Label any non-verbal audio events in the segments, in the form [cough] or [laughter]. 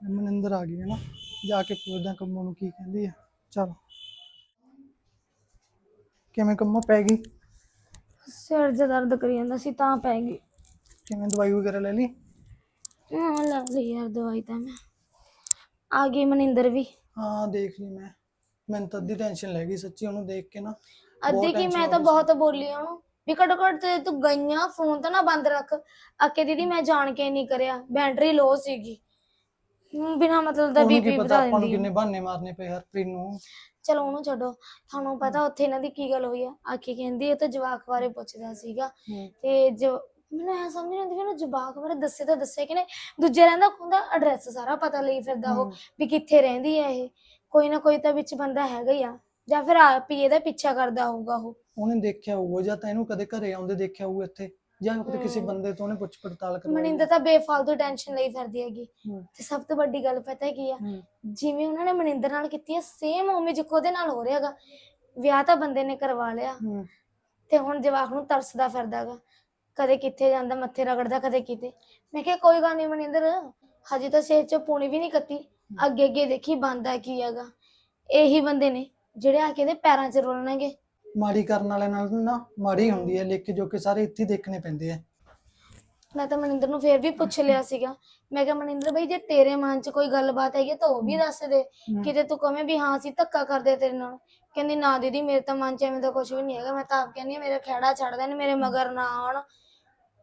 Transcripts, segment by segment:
ਮਨਿੰਦਰ ਆ ਗਈ ਹੈ ਨਾ ਜਾ ਕੇ ਪੁੱਛਦਾ ਕੰਮੋਂ ਨੂੰ ਕੀ ਕਹਿੰਦੀ ਆ ਚਲ। ਕਿਵੇਂ ਕੰਮੋਂ ਪੈ ਗਈ? ਸਿਰ ਜਿਹਾ ਦਰਦ ਕਰੀ ਜਾਂਦਾ ਸੀ ਤਾਂ ਪੈ ਗਈ। ਕਿਵੇਂ ਦਵਾਈ ਵਗੈਰਾ ਲੈ ਲਈ? ਹਾਂ ਲੈ ਲਈ ਯਾਰ ਦਵਾਈ ਤਾਂ ਮੈਂ। ਆ ਗਈ ਮਨਿੰਦਰ ਵੀ। ਹਾਂ ਦੇਖ ਲਈ ਮੈਂ। ਮੈਨੂੰ ਤਾਂ ਅੱਧੀ ਟੈਨਸ਼ਨ ਲੈ ਗਈ ਸੱਚੀ ਉਹਨੂੰ ਦੇਖ ਕੇ ਨਾ ਅੱਧੀ ਕੀ ਮੈਂ ਤਾਂ ਬਹੁਤ ਬੋਲੀ ਉਹਨੂੰ ਵੀ ਘੱਟੋ ਘੱਟ ਤੇ ਤੂੰ ਗਈਆਂ ਫੋਨ ਤਾਂ ਨਾ ਬੰਦ ਰੱਖ। ਆਕੇ ਦੀਦੀ ਮੈਂ ਜਾਣ ਕੇ ਨਹੀਂ ਕਰਿਆ ਬੈਟਰੀ ਲੋ ਸੀਗੀ। ਬਿਨਾਂ ਮਤਲਬ ਦਾ ਉਹਨੂੰ ਕੀ ਬੀਪੀ ਪਤਾ ਵਧਾ ਆਪਾਂ ਨੂੰ ਦਿੰਦੀ ਕਿੰਨੇ ਬਹਾਨੇ ਮਾਰਨੇ ਪਏ ਹਰਪ੍ਰੀਤ ਨੂੰ। ਚਲੋ ਉਹਨੂੰ ਛੱਡੋ। ਤੁਹਾਨੂੰ ਪਤਾ ਉੱਥੇ ਇਹਨਾਂ ਦੀ ਕੀ ਗੱਲ ਹੋਈ ਆ। ਆਕੇ ਕਹਿੰਦੀ ਇਹ ਤਾਂ ਜਵਾਕ ਬਾਰੇ ਪੁੱਛਦਾ ਸੀਗਾ। ਤੇ ਜੋ ਮੈਨੂੰ ਐ ਸਮਝ ਨਹੀਂ ਆਉਂਦੀ ਵੀ ਉਹਨੂੰ ਜਵਾਕ ਬਾਰੇ ਦੱਸੇ ਤਾਂ ਦੱਸੇ ਕਿ ਨਹੀਂ। ਦੂਜੇ ਰਹਿੰਦਾ ਹੁੰਦਾ ਐਡਰੈਸ ਸਾਰਾ ਪਤਾ ਲਈ ਫਿਰਦਾ ਉਹ। ਵੀ ਕਿੱਥੇ ਰਹਿੰਦੀ ਹੈ ਇਹ। ਕੋਈ ਨਾ ਕੋਈ ਤਾਂ ਵਿੱਚ ਬੰਦਾ ਹੈਗਾ ਹੀ ਆ। ਜਾਂ ਫਿਰ ਆਪ ਹੀ ਇਹਦਾ ਪਿੱਛਾ ਕਰਦਾ ਹੋਊਗਾ ਉਹ। ਉਹਨੇ ਦੇਖਿਆ ਹੋਊਗਾ ਜਾਂ ਤਾਂ ਇਹਨੂੰ ਕਦੇ ਘਰੇ ਆਉਂਦੇ ਦੇਖਿਆ ਹੋਊ ਇੱਥੇ। ਜਾਂ ਫਿਰ ਕਿਸੇ ਹਮ। ਬੰਦੇ ਤੋਂ ਉਹਨੇ ਪੁੱਛ ਪੜਤਾਲ ਕਰਵਾਈ ਮਨਿੰਦਰ ਤਾਂ ਬੇਫਾਲਤੂ ਟੈਨਸ਼ਨ ਲਈ ਫਿਰਦੀ ਹੈਗੀ। ਹਮ। ਤੇ ਸਭ ਤੋਂ ਵੱਡੀ ਗੱਲ ਪਤਾ ਕੀ ਆ? ਹਮ। ਜਿਵੇਂ ਉਹਨਾਂ ਨੇ ਮਨਿੰਦਰ ਨਾਲ ਕੀਤੀ ਹੈ ਸੇਮ ਉਵੇਂ ਜਿੱਕੋ ਉਹਦੇ ਨਾਲ ਹੋ ਰਿਹਾਗਾ ਵਿਆਹ ਤਾਂ ਬੰਦੇ ਨੇ ਕਰਵਾ ਲਿਆ। ਹਮ। ਤੇ ਹੁਣ ਜਵਾਕ ਨੂੰ ਤਰਸਦਾ ਫਿਰਦਾਗਾ ਕਦੇ ਕਿੱਥੇ ਜਾਂਦਾ ਮੱਥੇ ਰਗੜਦਾ ਕਦੇ ਕਿਤੇ। ਮੈਂ ਕਿਹਾ ਕੋਈ ਗੱਲ ਨਹੀਂ ਮਨਿੰਦਰ ਹਜੇ ਤਾਂ ਸਿਰ 'ਚ ਪੂਣੀ ਵੀ ਨਹੀਂ ਕੱਤੀ। ਅੱਗੇ ਅੱਗੇ ਦੇਖੀ ਬੰਦਾ ਕੀ ਹੈਗਾ। ਇਹੀ ਬੰਦੇ ਨੇ ਜਿਹੜੇ ਆ ਕੇ ਇਹਦੇ ਪੈਰਾਂ 'ਚ ਰੋਲਣਗੇ। ਮਾੜੀ ਕਰਨ ਵਾਲੇ ਨਾਲ ਨਾ ਮਾੜੀ ਹੁੰਦੀ ਹੈ ਲਿਖ ਜੋ ਕਿ ਸਾਰੇ ਇੱਥੇ ਹੀ ਦੇਖਣੇ ਪੈਂਦੇ ਆ। ਮੈਂ ਤਾਂ ਮਨਿੰਦਰ ਨੂੰ ਫੇਰ ਵੀ ਪੁੱਛ ਲਿਆ ਸੀਗਾ। ਮੈਂ ਕਿਹਾ ਮਨਿੰਦਰ ਬਈ ਜੇ ਤੇਰੇ ਮਨ 'ਚ ਕੋਈ ਗੱਲਬਾਤ ਹੈਗੀ ਤਾਂ ਉਹ ਵੀ ਦੱਸ ਦੇ। ਹਮ। ਕਿਤੇ ਤੂੰ ਕਵੇਂ ਵੀ ਹਾਂ ਅਸੀਂ ਧੱਕਾ ਕਰਦੇ ਤੇਰੇ ਨਾਲ। ਕਹਿੰਦੀ ਨਾ ਦੀਦੀ ਮੇਰੇ ਤਾਂ ਮਨ 'ਚ ਐਵੇਂ ਦਾ ਕੁਝ ਵੀ ਨਹੀਂ ਹੈਗਾ। ਮੈਂ ਤਾਂ ਆਪ ਕਹਿੰਦੀ ਹਾਂ ਮੇਰਾ ਖਹਿੜਾ ਛੱਡ ਦੇਣ ਮੇਰੇ ਮਗਰ ਨਾ ਆਉਣ।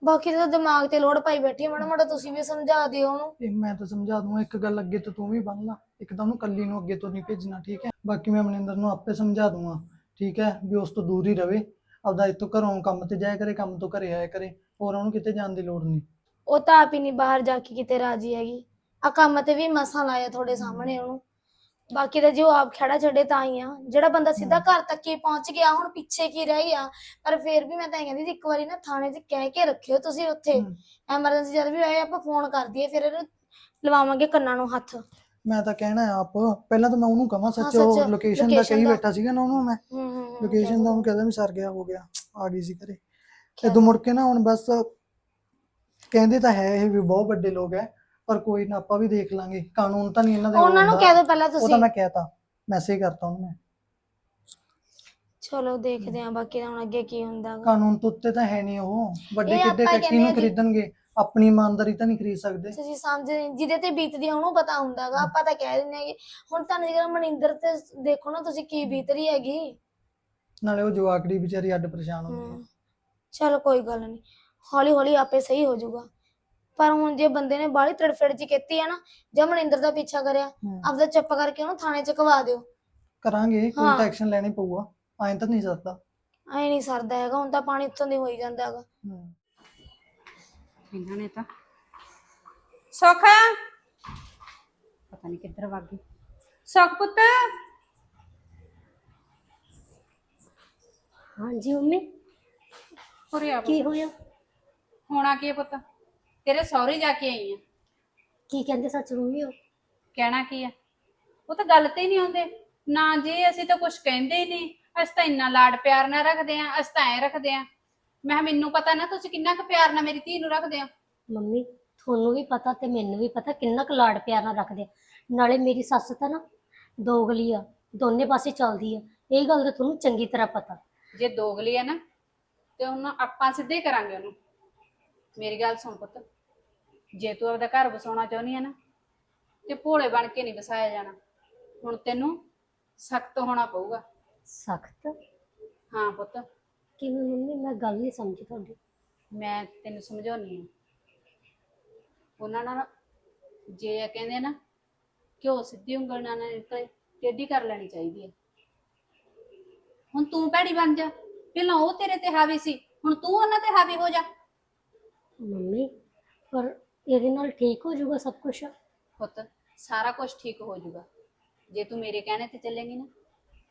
ਬਾਕੀ ਤਾਂ ਦਿਮਾਗ ਤੇ ਲੋੜ ਪਾਈ ਬੈਠੀ ਆ, ਮਾੜਾ ਮਾੜਾ ਤੁਸੀਂ ਵੀ ਸਮਝਾ ਦਿਓ ਉਹਨੂੰ। ਇਹ ਮੈਂ ਤਾਂ ਸਮਝਾ ਦੂੰਗਾ। ਇੱਕ ਗੱਲ ਅੱਗੇ ਤੋਂ ਤੂੰ ਵੀ ਬੰਨ ਲਾ। ਇੱਕ ਤਾਂ ਉਹਨੂੰ ਕੱਲੀ ਨੂੰ ਅੱਗੇ ਤੋਂ ਨਹੀਂ ਭੇਜਣਾ ਠੀਕ ਹੈ? ਬਾਕੀ ਮੈਂ ਮਨਿੰਦਰ ਨੂੰ ਆਪੇ ਸਮਝਾ ਦੂੰਗਾ। ਠੀਕ ਹੈ ਵੀ ਉਸ ਤੋਂ ਦੂਰ ਹੀ ਰਵੇ। ਆਪਦਾ ਇੱਥੋਂ ਘਰੋਂ ਕੰਮ ਤੇ ਜਾਇਆ ਕਰੇ ਕੰਮ ਤੋਂ ਘਰੇ ਆਇਆ ਕਰੇ ਹੋਰ ਉਹਨੂੰ ਕਿਤੇ ਜਾਣ ਦੀ ਲੋੜ ਨਹੀਂ। ਉਹ ਤਾਂ ਆਪ ਹੀ ਨਹੀਂ ਬਾਹਰ ਜਾ ਕੇ ਕਿਤੇ ਰਾਜੀ ਹੈਗੀ। ਆ ਕੰਮ ਤੇ ਵੀ ਮਸਾਂ ਲਾਇਆ ਤੁਹਾਡੇ ਸਾਹਮਣੇ ਉਹਨੂੰ। ਬਾਕੀ ਤਾਂ ਜੇ ਉਹ ਆਪ ਖੜਾ ਛੱਡੇ ਤਾਂ ਹੀ ਆ। ਜਿਹੜਾ ਬੰਦਾ ਸਿੱਧਾ ਘਰ ਤੱਕ ਹੀ ਪਹੁੰਚ ਗਿਆ ਹੁਣ ਪਿੱਛੇ ਕੀ ਰਹਿ ਗਿਆ? ਪਰ ਫੇਰ ਵੀ ਮੈਂ ਤਾਂ ਇਹ ਕਹਿੰਦੀ ਸੀ ਇੱਕ ਵਾਰੀ ਨਾ ਥਾਣੇ 'ਚ ਕਹਿ ਕੇ ਰੱਖਿਓ ਤੁਸੀਂ ਉੱਥੇ। ਹਮ। ਐਮਰਜੈਂਸੀ ਜਦ ਵੀ ਹੋਏ ਆਪਾਂ ਫੋਨ ਕਰ ਦਈਏ ਫਿਰ ਇਹਨੂੰ ਲਵਾਵਾਂਗੇ ਕੰਨਾਂ ਨੂੰ ਹੱਥ। ਮੈਂ ਤਾਂ ਕਹਿਣਾ ਆਪ ਪਹਿਲਾਂ ਤਾਂ ਮੈਂ ਉਹਨੂੰ ਕਹਾਂ ਸੱਚ ਉਹ ਲੋਕੇਸ਼ਨ ਦਾ location ਕਹੀ ਦਾ। ਬੈਠਾ ਸੀਗਾ ਨਾ ਉਹਨੂੰ ਮੈਂ। ਹੂੰ ਹੂੰ ਹੂੰ, ਲੋਕੇਸ਼ਨ ਦਾ ਉਹਨੂੰ ਕਹਿੰਦਾ ਵੀ ਸਰ ਗਿਆ ਹੋ ਗਿਆ ਆ ਗਈ ਸੀ ਘਰੇ। ਕਿਆ ਇਦੋਂ ਮੁੜ ਕੇ ਨਾ ਹੁਣ ਬਸ ਕਹਿੰਦੇ ਤਾਂ ਹੈ ਇਹ ਵੀ ਬਹੁਤ ਵੱਡੇ ਲੋਕ ਹੈ ਪਰ ਕੋਈ ਨਾ ਆਪਾਂ ਵੀ ਦੇਖ ਲਾਂਗੇ। ਕਾਨੂੰਨ ਤਾਂ ਨਹੀਂ ਇਹਨਾਂ ਦੇ ਉਹਨਾਂ ਨੂੰ। ਕਹਿ ਦਿਓ ਪਹਿਲਾਂ ਉਹ ਤਾਂ ਤੁਸੀਂ ਮੈਂ ਕਹਿਤਾ ਮੈਸੇਜ ਕਰਤਾ ਉਹਨੂੰ ਮੈਂ। ਚਲੋ ਦੇਖਦੇ ਆਂ ਬਾਕੀ ਦਾ ਹੁਣ ਅੱਗੇ ਕੀ ਹੁੰਦਾ ਗਾ। ਕਾਨੂੰਨ ਤੋਂ ਉੱਤੇ ਤਾਂ ਹੈ ਨਹੀਂ ਉਹ। ਵੱਡੇ ਇਹ ਕਿੱਡੇ ਆਪਾਂ ਟੈਕਸੀ ਕਹਿੰਦੇ ਨੂੰ ਆ ਜੀ- ਖਰੀਦਣਗੇ। ਆਪਣੀ ਇਮਾਨਦਾਰੀ ਤਾਂ ਨਹੀਂ ਖਰੀਦ ਸਕਦੇ। ਤੁਸੀਂ ਸਮਝ ਜਿਹਦੇ ਤੇ ਬੀਤਦੀ ਆ ਉਹਨੂੰ ਪਤਾ ਹੁੰਦਾਗਾ। ਆਪਾਂ ਤਾਂ ਕਹਿ ਦਿੰਦੇ ਹੈਗੇ ਹੁਣ ਤੁਹਾਨੂੰ ਜਿਹੜਾ ਮਨਿੰਦਰ ਤੇ ਦੇਖੋ ਨਾ ਤੁਸੀਂ ਕੀ ਬੀਤ ਰਹੀ ਹੈਗੀ? ਨਾਲੇ ਉਹ ਜਵਾਕੜੀ ਵਿਚਾਰੀ ਅੱਡ ਪਰੇਸ਼ਾਨ ਹੁੰਦੀ ਹੈ ਚਲੋ ਕੋਈ ਗੱਲ ਨਹੀਂ। ਹੌਲੀ ਹੌਲੀ ਆਪੇ ਸਹੀ ਹੋ ਜਾਊਗਾ। ਪਰ ਹੁਣ ਜੇ ਬੰਦੇ ਨੇ ਬਾਹਲੀ ਤੜਫੜ ਜੀ ਕੀਤੀ ਆ ਨਾ ਜੇ ਮਨਿੰਦਰ ਦਾ ਪਿੱਛਾ ਕਰਿਆ ਆਪਦਾ ਚੁੱਪ ਕਰਕੇ ਉਹਨੂੰ ਥਾਣੇ ਚ ਕਵਾ ਦਿਓ। ਕਰਾਂਗੇ ਕੋਈ ਹਾਂ। ਤਾਂ ਐਕਸ਼ਨ ਲੈਣੀ ਪਊਗਾ। ਐਂ ਤਾਂ ਨਹੀਂ ਸਕਦਾ ਐ ਨਹੀਂ ਸਰਦਾ ਹੈਗਾ ਹੁਣ ਤਾਂ ਪਾਣੀ ਉੱਤੋਂ ਦੀ ਹੋਈ ਜਾਂਦਾ ਹੈਗਾ। ਹਮ। ਇਹਨਾਂ ਨੇ ਤਾਂ। ਸੁੱਖ? ਪਤਾ ਨਹੀਂ ਕਿੱਧਰ ਵਗ ਗਈ। ਸੁੱਖ ਪੁੱਤ? ਹਾਂਜੀ ਮੰਮੀ। ਉਰੇ ਆ ਕੀ ਹੋਇਆ? ਹੋਣਾ ਕੀ ਹੈ ਪੁੱਤ? ਤੇਰੇ ਸਹੁਰੇ ਜਾ ਕੇ ਆਈ ਆ। ਕੀ ਕਹਿੰਦੇ ਸੱਚ ਮੰਮੀ ਉਹ? ਕਹਿਣਾ ਕੀ ਆ? ਉਹ ਤਾਂ ਗੱਲ ਤੇ ਹੀ ਨਹੀਂ ਆਉਂਦੇ। ਨਾ ਜੀ ਅਸੀਂ ਤਾਂ ਕੁਝ ਕਹਿੰਦੇ ਹੀ ਨਹੀਂ। ਅਸੀਂ ਤਾਂ ਇੰਨਾ ਲਾਡ ਪਿਆਰ ਨਾਲ ਰੱਖਦੇ ਆ ਅਸੀਂ ਤਾਂ ਐ ਰੱਖਦੇ ਆ। ਮੈਂ ਕਿਹਾ ਮੈਨੂੰ ਪਤਾ ਨਾ ਤੁਸੀਂ ਕਿੰਨਾ ਕੁ ਪਿਆਰ ਨਾਲ ਮੇਰੀ ਧੀ ਨੂੰ ਰੱਖਦੇ ਆ ਮੰਮੀ ਤੁਹਾਨੂੰ ਵੀ ਪਤਾ ਤੇ ਮੈਨੂੰ ਵੀ ਪਤਾ ਕਿੰਨਾ ਕੁ ਲਾਡ ਪਿਆਰ ਨਾਲ ਰੱਖਦੇ ਆ। ਨਾਲੇ ਮੇਰੀ ਸੱਸ ਤਾਂ ਨਾ ਦੋਗਲੀ ਆ ਦੋਨੇ ਪਾਸੇ ਚੱਲਦੀ ਆ। ਇਹ ਗੱਲ ਤਾਂ ਤੁਹਾਨੂੰ ਚੰਗੀ ਤਰ੍ਹਾਂ ਪਤਾ। ਜੇ ਦੋਗਲੀ ਆ ਨਾ ਤੇ ਉਹਨਾਂ ਆਪਾਂ ਸਿੱਧੇ ਕਰਾਂਗੇ ਉਹਨੂੰ। ਮੇਰੀ ਗੱਲ ਸੁਣ ਪੁੱਤ ਜੇ ਤੂੰ ਆਪਦਾ ਘਰ ਵਸਾਉਣਾ ਚਾਹੁੰਦੀ ਆ ਨਾ ਤੇ ਭੋਲੇ ਬਣ ਕੇ ਨਹੀਂ ਵਸਾਇਆ ਜਾਣਾ। ਹੁਣ ਤੈਨੂੰ ਸਖਤ ਹੋਣਾ ਪਊਗਾ। ਸਖਤ? ਹਾਂ ਪੁੱਤ। ਕਿਵੇਂ ਮੰਮੀ ਮੈਂ ਗੱਲ ਨਹੀਂ ਸਮਝੀ ਤੁਹਾਡੀ। ਮੈਂ ਤੈਨੂੰ ਸਮਝਾਉਣੀ ਆ। ਉਹਨਾਂ ਨਾਲ ਜੇ ਇਹ ਕਹਿੰਦੇ ਨਾ ਘਿਓ ਸਿੱਧੀ ਉਂਗਲ ਨਾਲ ਨਾ ਨਿਕਲੇ ਟੇਢੀ ਕਰ ਲੈਣੀ ਚਾਹੀਦੀ ਹੈ ਹੁਣ ਤੂੰ ਭੈੜੀ ਬਣ ਜਾ। ਪਹਿਲਾਂ ਉਹ ਤੇਰੇ ਤੇ ਹਾਵੀ ਸੀ ਹੁਣ ਤੂੰ ਉਹਨਾਂ ਤੇ ਹਾਵੀ ਹੋ ਜਾ। ਮੰਮੀ ਪਰ ਇਹਦੇ ਨਾਲ ਠੀਕ ਹੋ ਜਾਊਗਾ ਸਭ ਕੁਝ ਪੁੱਤ ਸਾਰਾ ਕੁਝ ਠੀਕ ਹੋ ਜਾਊਗਾ। ਜੇ ਤੂੰ ਮੇਰੇ ਕਹਿਣੇ ਤੇ ਚੱਲੇਂਗੀ ਨਾ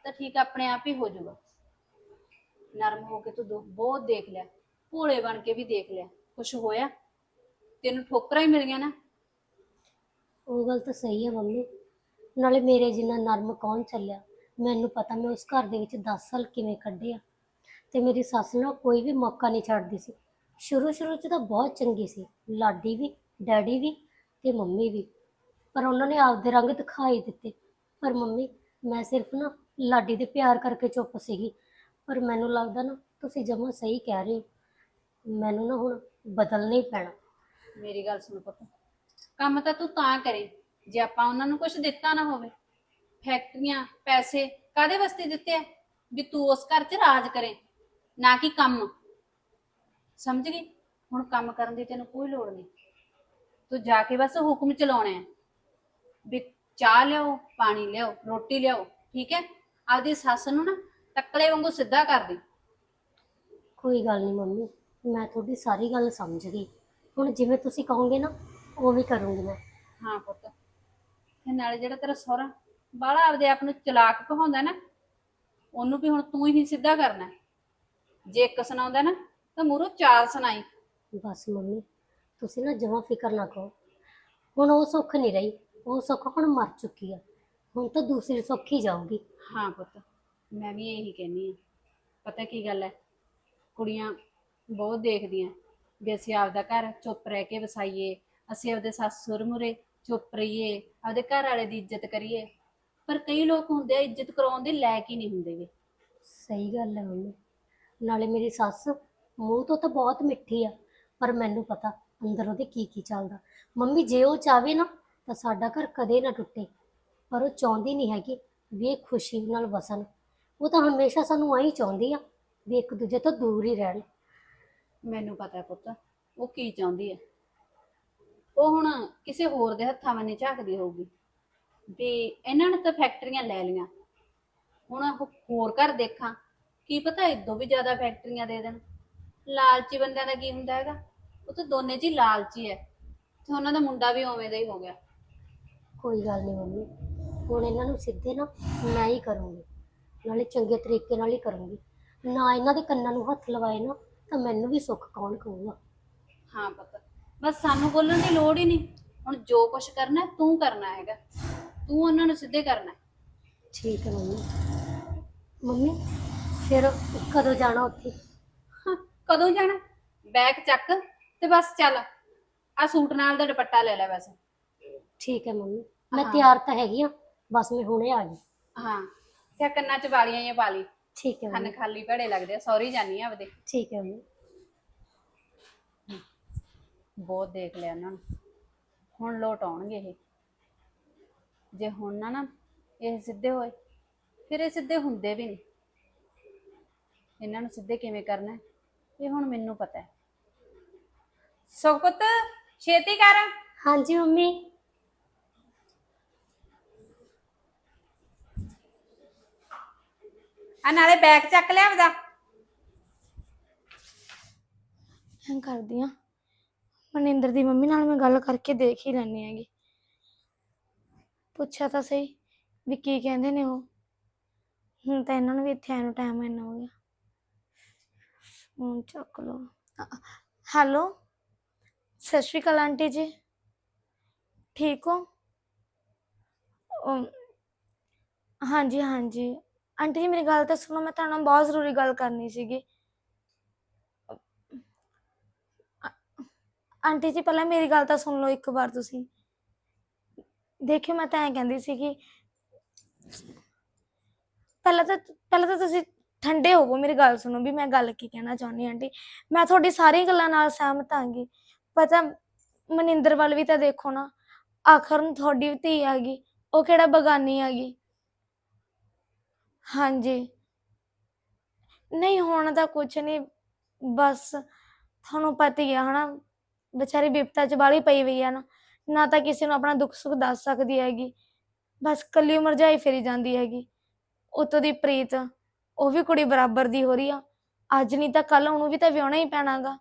ਤਾਂ ਠੀਕ ਆਪਣੇ ਆਪ ਹੀ ਹੋ ਜਾਊਗਾ। ਨਰਮ ਹੋ ਕੇ ਤੂੰ ਦੁੱਖ ਬਹੁਤ ਦੇਖ ਲਿਆ। ਭੋਲੇ ਬਣ ਕੇ ਵੀ ਦੇਖ ਲਿਆ। ਕੁਝ ਹੋਇਆ? ਤੈਨੂੰ ਠੋਕਰਾਂ ਹੀ ਮਿਲੀਆਂ ਨਾ। ਉਹ ਗੱਲ ਤਾਂ ਸਹੀ ਹੈ ਮੰਮੀ। ਨਾਲੇ ਮੇਰੇ ਜਿੰਨਾ ਨਰਮ ਕੌਣ ਚੱਲਿਆ? ਮੈਨੂੰ ਪਤਾ ਮੈਂ ਉਸ ਘਰ ਦੇ ਵਿੱਚ 10 ਸਾਲ ਕਿਵੇਂ ਕੱਢੇ ਆ ਤੇ ਮੇਰੀ ਸੱਸ ਨਾ ਕੋਈ ਵੀ ਮੌਕਾ ਨਹੀਂ ਛੱਡਦੀ ਸੀ। ਸ਼ੁਰੂ ਸ਼ੁਰੂ 'ਚ ਤਾਂ ਬਹੁਤ ਚੰਗੀ ਸੀ। ਲਾਡੀ ਵੀ, ਡੈਡੀ ਵੀ ਤੇ ਮੰਮੀ ਵੀ। ਪਰ ਉਹਨਾਂ ਨੇ ਆਪਦੇ ਰੰਗ ਦਿਖਾਈ ਦਿੱਤੇ। ਪਰ ਮੰਮੀ, ਮੈਂ ਸਿਰਫ ਨਾ ਲਾਡੀ ਦੇ ਪਿਆਰ ਕਰਕੇ ਚੁੱਪ ਸੀਗੀ। ਪਰ ਮੈਨੂੰ ਲੱਗਦਾ ਨਾ ਤੁਸੀਂ ਜਮਾਂ ਸਹੀ ਕਹਿ ਰਹੇ ਹੋ। ਮੈਨੂੰ ਨਾ ਹੁਣ ਬਦਲਣਾ ਹੀ ਪੈਣਾ। ਮੇਰੀ ਗੱਲ ਸੁਣ ਪੁੱਤ। ਕੰਮ ਤਾਂ ਤੂੰ ਤਾਂ ਕਰੇ। ਜੇ ਆਪਾਂ ਉਹਨਾਂ ਨੂੰ ਕੁਝ ਦਿੱਤਾ ਨਾ ਹੋਵੇ। ਫੈਕਟਰੀਆਂ, ਪੈਸੇ ਕਾਦੇ ਵਾਸਤੇ ਦਿੱਤੇ ਆ? ਵੀ ਤੂੰ ਉਸ ਘਰ 'ਚ ਰਾਜ ਕਰੇ, ਨਾ ਕਿ ਕੰਮ। ਸਮਝ ਗਈ? ਹੁਣ ਕੰਮ ਕਰਨ ਦੀ ਤੈਨੂੰ ਕੋਈ ਲੋੜ ਨਹੀਂ। ਤੂੰ ਜਾ ਕੇ ਬਸ ਹੁਕਮ ਚਲਾਉਣਾ ਆ। ਵੀ ਚਾਹ ਲਿਆਓ, ਪਾਣੀ ਲਿਆਓ, ਰੋਟੀ ਲਿਆਓ, ਠੀਕ ਹੈ? ਆਪਦੀ ਸੱਸ ਨੂੰ ਨਾ ਤੱਕਲੇ ਵਾਂਗੂ ਸਿੱਧਾ ਕਰ ਦੇ ਕੋਈ ਗੱਲ ਨਹੀਂ ਮੰਮੀ ਮੈਂ ਤੁਹਾਡੀ ਸਾਰੀ ਗੱਲ ਸਮਝ ਗਈ। ਹੁਣ ਜਿਵੇਂ ਤੁਸੀਂ ਕਹੋਗੇ ਨਾ ਉਵੇਂ ਕਰੂੰਗੀ ਮੈਂ। ਹਾਂ ਪੁੱਤ ਤੇ ਨਾਲੇ ਜਿਹੜਾ ਤੇਰਾ ਸਹੁਰਾ ਬਾਹਲਾ ਆਪਦੇ ਆਪ ਨੂੰ ਚਲਾਕ ਕਹਾਉਂਦਾ ਨਾ ਉਹਨੂੰ ਵੀ ਹੁਣ ਤੂੰ ਹੀ ਸਿੱਧਾ ਕਰਨਾ। ਹੈ। ਜੇ ਇੱਕ ਸੁਣਾਉਂਦਾ ਨਾ ਤਾਂ ਮੂਰੋਂ ਚਾਰ ਸੁਣਾਈ। ਬਸ ਮੰਮੀ ਤੁਸੀਂ ਨਾ ਜਮਾਂ ਫਿਕਰ ਨਾ ਕਰੋ। ਹੁਣ ਉਹ ਸੁੱਖ ਨਹੀਂ ਰਹੀ ਉਹ ਸੁੱਖ ਹੁਣ ਮਰ ਚੁੱਕੀ ਆ। ਹੁਣ ਤਾਂ ਦੂਸਰੀ ਸੁੱਖ ਹੀ ਜਾਊਗੀ। ਹਾਂ ਪੁੱਤ। ਮੈਂ ਵੀ ਇਹੀ ਕਹਿੰਨੀ ਆ ਪਤਾ ਕੀ ਗੱਲ ਹੈ? ਕੁੜੀਆਂ ਬਹੁਤ ਦੇਖਦੀਆਂ ਵੀ ਅਸੀਂ ਆਪਦਾ ਘਰ ਚੁੱਪ ਰਹਿ ਕੇ ਵਸਾਈਏ, ਅਸੀਂ ਆਪਦੇ ਸੱਸ ਸੁਰ ਮੁਰੇ ਚੁੱਪ ਰਹੀਏ, ਆਪਦੇ ਘਰ ਵਾਲੇ ਦੀ ਇੱਜ਼ਤ ਕਰੀਏ। ਪਰ ਕਈ ਲੋਕ ਹੁੰਦੇ ਆ, ਇੱਜ਼ਤ ਕਰਾਉਣ ਦੇ ਲਾਇਕ ਹੀ ਨਹੀਂ ਹੁੰਦੇ ਗੇ। ਸਹੀ ਗੱਲ ਹੈ ਮੰਮੀ। ਨਾਲੇ ਮੇਰੀ ਸੱਸ ਮੂੰਹ ਤੋਂ ਤਾਂ ਬਹੁਤ ਮਿੱਠੀ ਆ, ਪਰ ਮੈਨੂੰ ਪਤਾ ਅੰਦਰ ਉਹਦੇ ਕੀ ਕੀ ਚੱਲਦਾ। ਮੰਮੀ, ਜੇ ਉਹ ਚਾਵੇ ਨਾ, ਤਾਂ ਸਾਡਾ ਘਰ ਕਦੇ ਨਾ ਟੁੱਟੇ। ਪਰ ਉਹ ਚਾਹੁੰਦੀ ਨਹੀਂ ਹੈਗੀ ਵੀ ਇਹ ਖੁਸ਼ੀ ਨਾਲ ਵਸਣ। ਉਹ ਤਾਂ ਹਮੇਸ਼ਾ ਸਾਨੂੰ ਆਹੀ ਚਾਹੁੰਦੀ ਆ ਵੀ ਇੱਕ ਦੂਜੇ ਤੋਂ ਦੂਰ ਹੀ ਰਹਿਣ। ਮੈਨੂੰ ਪਤਾ ਹੈ ਪੁੱਤ ਉਹ ਕੀ ਚਾਹੁੰਦੀ ਹੈ? ਉਹ ਹੁਣ ਕਿਸੇ ਹੋਰ ਦੇ ਹੱਥਾਂ ਵੱਲ ਨਹੀਂ ਝਾਕਦੀ ਹੋਊਗੀ। ਵੀ ਇਹਨਾਂ ਨੇ ਤਾਂ ਫੈਕਟਰੀਆਂ ਲੈ ਲਈਆਂ। ਹੁਣ ਉਹ ਹੋਰ ਘਰ ਦੇਖਾਂ ਕੀ ਪਤਾ ਇਦੋਂ ਵੀ ਜ਼ਿਆਦਾ ਫੈਕਟਰੀਆਂ ਦੇ ਦੇਣ। ਲਾਲਚੀ ਬੰਦਿਆਂ ਦਾ ਕੀ ਹੁੰਦਾ ਹੈਗਾ? ਉਹ ਤਾਂ ਦੋਨੇ ਜੀ ਲਾਲਚੀ ਹੈ। ਤੇ ਉਹਨਾਂ ਦਾ ਮੁੰਡਾ ਵੀ ਉਵੇਂ ਦਾ ਹੀ ਹੋ ਗਿਆ। ਕੋਈ ਗੱਲ ਨਹੀਂ ਮੰਮੀ ਹੁਣ ਇਹਨਾਂ ਨੂੰ ਸਿੱਧੇ ਨਾ ਮੈਂ ਹੀ ਕਰੂੰਗੀ। ਨਾਲੇ ਚੰਗੇ ਤਰੀਕੇ ਨਾਲ ਹੀ ਕਰੂੰਗੀ। ਨਾ ਇਹਨਾਂ ਦੇ ਕੰਨਾਂ ਨੂੰ ਹੱਥ ਲਵਾਏ ਨਾ ਤਾਂ ਮੈਨੂੰ ਵੀ ਸੁੱਖ ਕੌਣ ਕਹੂਗਾ? ਹਾਂ ਪੁੱਤ ਬਸ ਸਾਨੂੰ ਬੋਲਣ ਦੀ ਲੋੜ ਹੀ ਨਹੀਂ। ਹੁਣ ਜੋ ਕੁਝ ਕਰਨਾ ਹੈ, ਤੂੰ ਕਰਨਾ ਹੈਗਾ। ਤੂੰ ਉਹਨਾਂ ਨੂੰ ਸਿੱਧੇ ਕਰਨਾ ਹੈ। ਠੀਕ ਹੈ ਮੰਮੀ। ਮੰਮੀ ਫਿਰ ਕਦੋਂ ਜਾਣਾ ਉੱਥੇ? ਹਾਂ, ਕਦੋਂ ਜਾਣਾ? ਬੈਗ ਚੱਕ ਤੇ ਬਸ ਚੱਲ। ਆ ਸੂਟ ਨਾਲ ਦਾ ਦੁਪੱਟਾ ਲੈ ਲੈ ਬਸ। ਠੀਕ ਹੈ ਮੰਮੀ। ਮੈਂ ਹਾਂ। ਤਿਆਰ ਤਾਂ ਹੈਗੀ ਆ ਬਸ ਮੈਂ ਹੁਣੇ ਆ ਗਈ। ਹਾਂ। ਆਹ ਕੰਨਾਂ 'ਚ ਵਾਲੀਆਂ ਇਹ ਪਾ ਲਈ। ਠੀਕ ਹੈ ਕੰਨ ਮੰਮੀ। ਖਾਲੀ ਭੜੇ ਲੱਗਦੇ ਆ ਸੌਰੀ ਜਾਨੀ ਆ ਆਪਦੇ। ਠੀਕ ਹੈ ਮੰਮੀ। ਬਹੁਤ ਦੇਖ ਲਿਆ ਉਹਨਾਂ ਨੂੰ। ਹੁਣ ਲੋਟ ਆਉਣਗੇ ਇਹ। ਜੇ ਹੁਣ ਨਾ ਨਾ ਇਹ ਸਿੱਧੇ ਹੋਏ ਫਿਰ ਇਹ ਸਿੱਧੇ ਹੁੰਦੇ ਵੀ ਨਹੀਂ। ਇਹਨਾਂ ਨੂੰ ਸਿੱਧੇ ਕਿਵੇਂ ਕਰਨਾ ਹੈ, ਇਹ ਹੁਣ ਮੈਨੂੰ ਪਤਾ ਹੈ। ਸੁਖਪੁੱਤ ਛੇਤੀ ਕਰ। ਹਾਂਜੀ ਮੰਮੀ। ਆ ਨਾਲੇ ਬੈਗ ਚੱਕ ਲਿਆ ਆਪਦਾ। ਐਂ ਕਰਦੀ ਆ। ਮਨਿੰਦਰ ਦੀ ਮੰਮੀ ਨਾਲ ਮੈਂ ਗੱਲ ਕਰਕੇ ਦੇਖ ਹੀ ਲੈਣੀ ਹੈਗੀ। ਪੁੱਛਿਆ ਤਾਂ ਸਹੀ ਵੀ ਕੀ ਕਹਿੰਦੇ ਨੇ ਉਹ। ਹੁਣ ਤਾਂ ਇਹਨਾਂ ਨੂੰ ਵੀ ਇੱਥੇ ਆਉਣ ਟਾਈਮ ਇੰਨਾ ਹੋ ਗਿਆ। ਫੋਨ ਚੱਕ ਲਓ। ਹੈਲੋ? ਸਤਿ ਸ਼੍ਰੀ ਅਕਾਲ ਆਂਟੀ ਜੀ। ਠੀਕ ਹੋ? ਹਾਂਜੀ ਹਾਂਜੀ। ਆਂਟੀ ਜੀ, ਮੇਰੀ ਗੱਲ ਤਾਂ ਸੁਣੋ, ਮੈਂ ਤੁਹਾਡੇ ਨਾਲ ਬਹੁਤ ਜ਼ਰੂਰੀ ਗੱਲ ਕਰਨੀ ਸੀਗੀ। ਆਂਟੀ ਜੀ, ਪਹਿਲਾਂ ਮੇਰੀ ਗੱਲ ਤਾਂ ਸੁਣ ਲਓ ਇੱਕ ਵਾਰ ਤੁਸੀਂ। ਦੇਖਿਓ, ਮੈਂ ਤਾਂ ਐਂ ਕਹਿੰਦੀ ਸੀ ਕਿ ਪਹਿਲਾਂ ਤਾਂ ਪਹਿਲਾਂ ਤਾਂ ਤੁਸੀਂ ਠੰਡੇ ਹੋਵੋ, ਮੇਰੀ ਗੱਲ ਸੁਣੋ ਵੀ ਮੈਂ ਗੱਲ ਕੀ ਕਹਿਣਾ ਚਾਹੁੰਦੀ ਆਂਟੀ। ਮੈਂ ਤੁਹਾਡੀ ਸਾਰੀਆਂ ਗੱਲਾਂ ਨਾਲ ਸਹਿਮਤ ਹਾਂਗੀ ਪਤਾ, ਮਨਿੰਦਰ ਵੱਲ ਵੀ ਤਾਂ ਦੇਖੋ ਨਾ, ਆਖਰ ਨੂੰ ਤੁਹਾਡੀ ਵੀ ਧੀ ਹੈਗੀ, ਉਹ ਕਿਹੜਾ ਬਗਾਨੀ ਆ ਗਈ ਹਾਂਜੀ। ਨਹੀਂ, ਹੁਣ ਤਾਂ ਕੁਛ ਨਹੀਂ ਬਸ ਤੁਹਾਨੂੰ ਪਤਾ ਹੀ ਆ, ਹਨਾ, ਵਿਚਾਰੀ ਬਿਪਤਾ ਚ ਬਾਲੀ ਪਈ ਹੋਈ ਆ ਨਾ ਨਾ ਤਾਂ ਕਿਸੇ ਨੂੰ ਆਪਣਾ ਦੁੱਖ ਸੁੱਖ ਦੱਸ ਸਕਦੀ ਹੈਗੀ, ਬਸ ਕੱਲੀ ਮਰਜਾਈ ਫਿਰੀ ਜਾਂਦੀ ਹੈਗੀ। ਉਤੋਂ ਦੀ ਪ੍ਰੀਤ, ਉਹ ਵੀ ਕੁੜੀ ਬਰਾਬਰ ਦੀ ਹੋ ਰਹੀ ਆ, ਅੱਜ ਨਹੀਂ ਤਾਂ ਕੱਲ ਉਹਨੂੰ ਵੀ ਤਾਂ ਵਿਆਹਣਾ ਹੀ ਪੈਣਾਗਾ।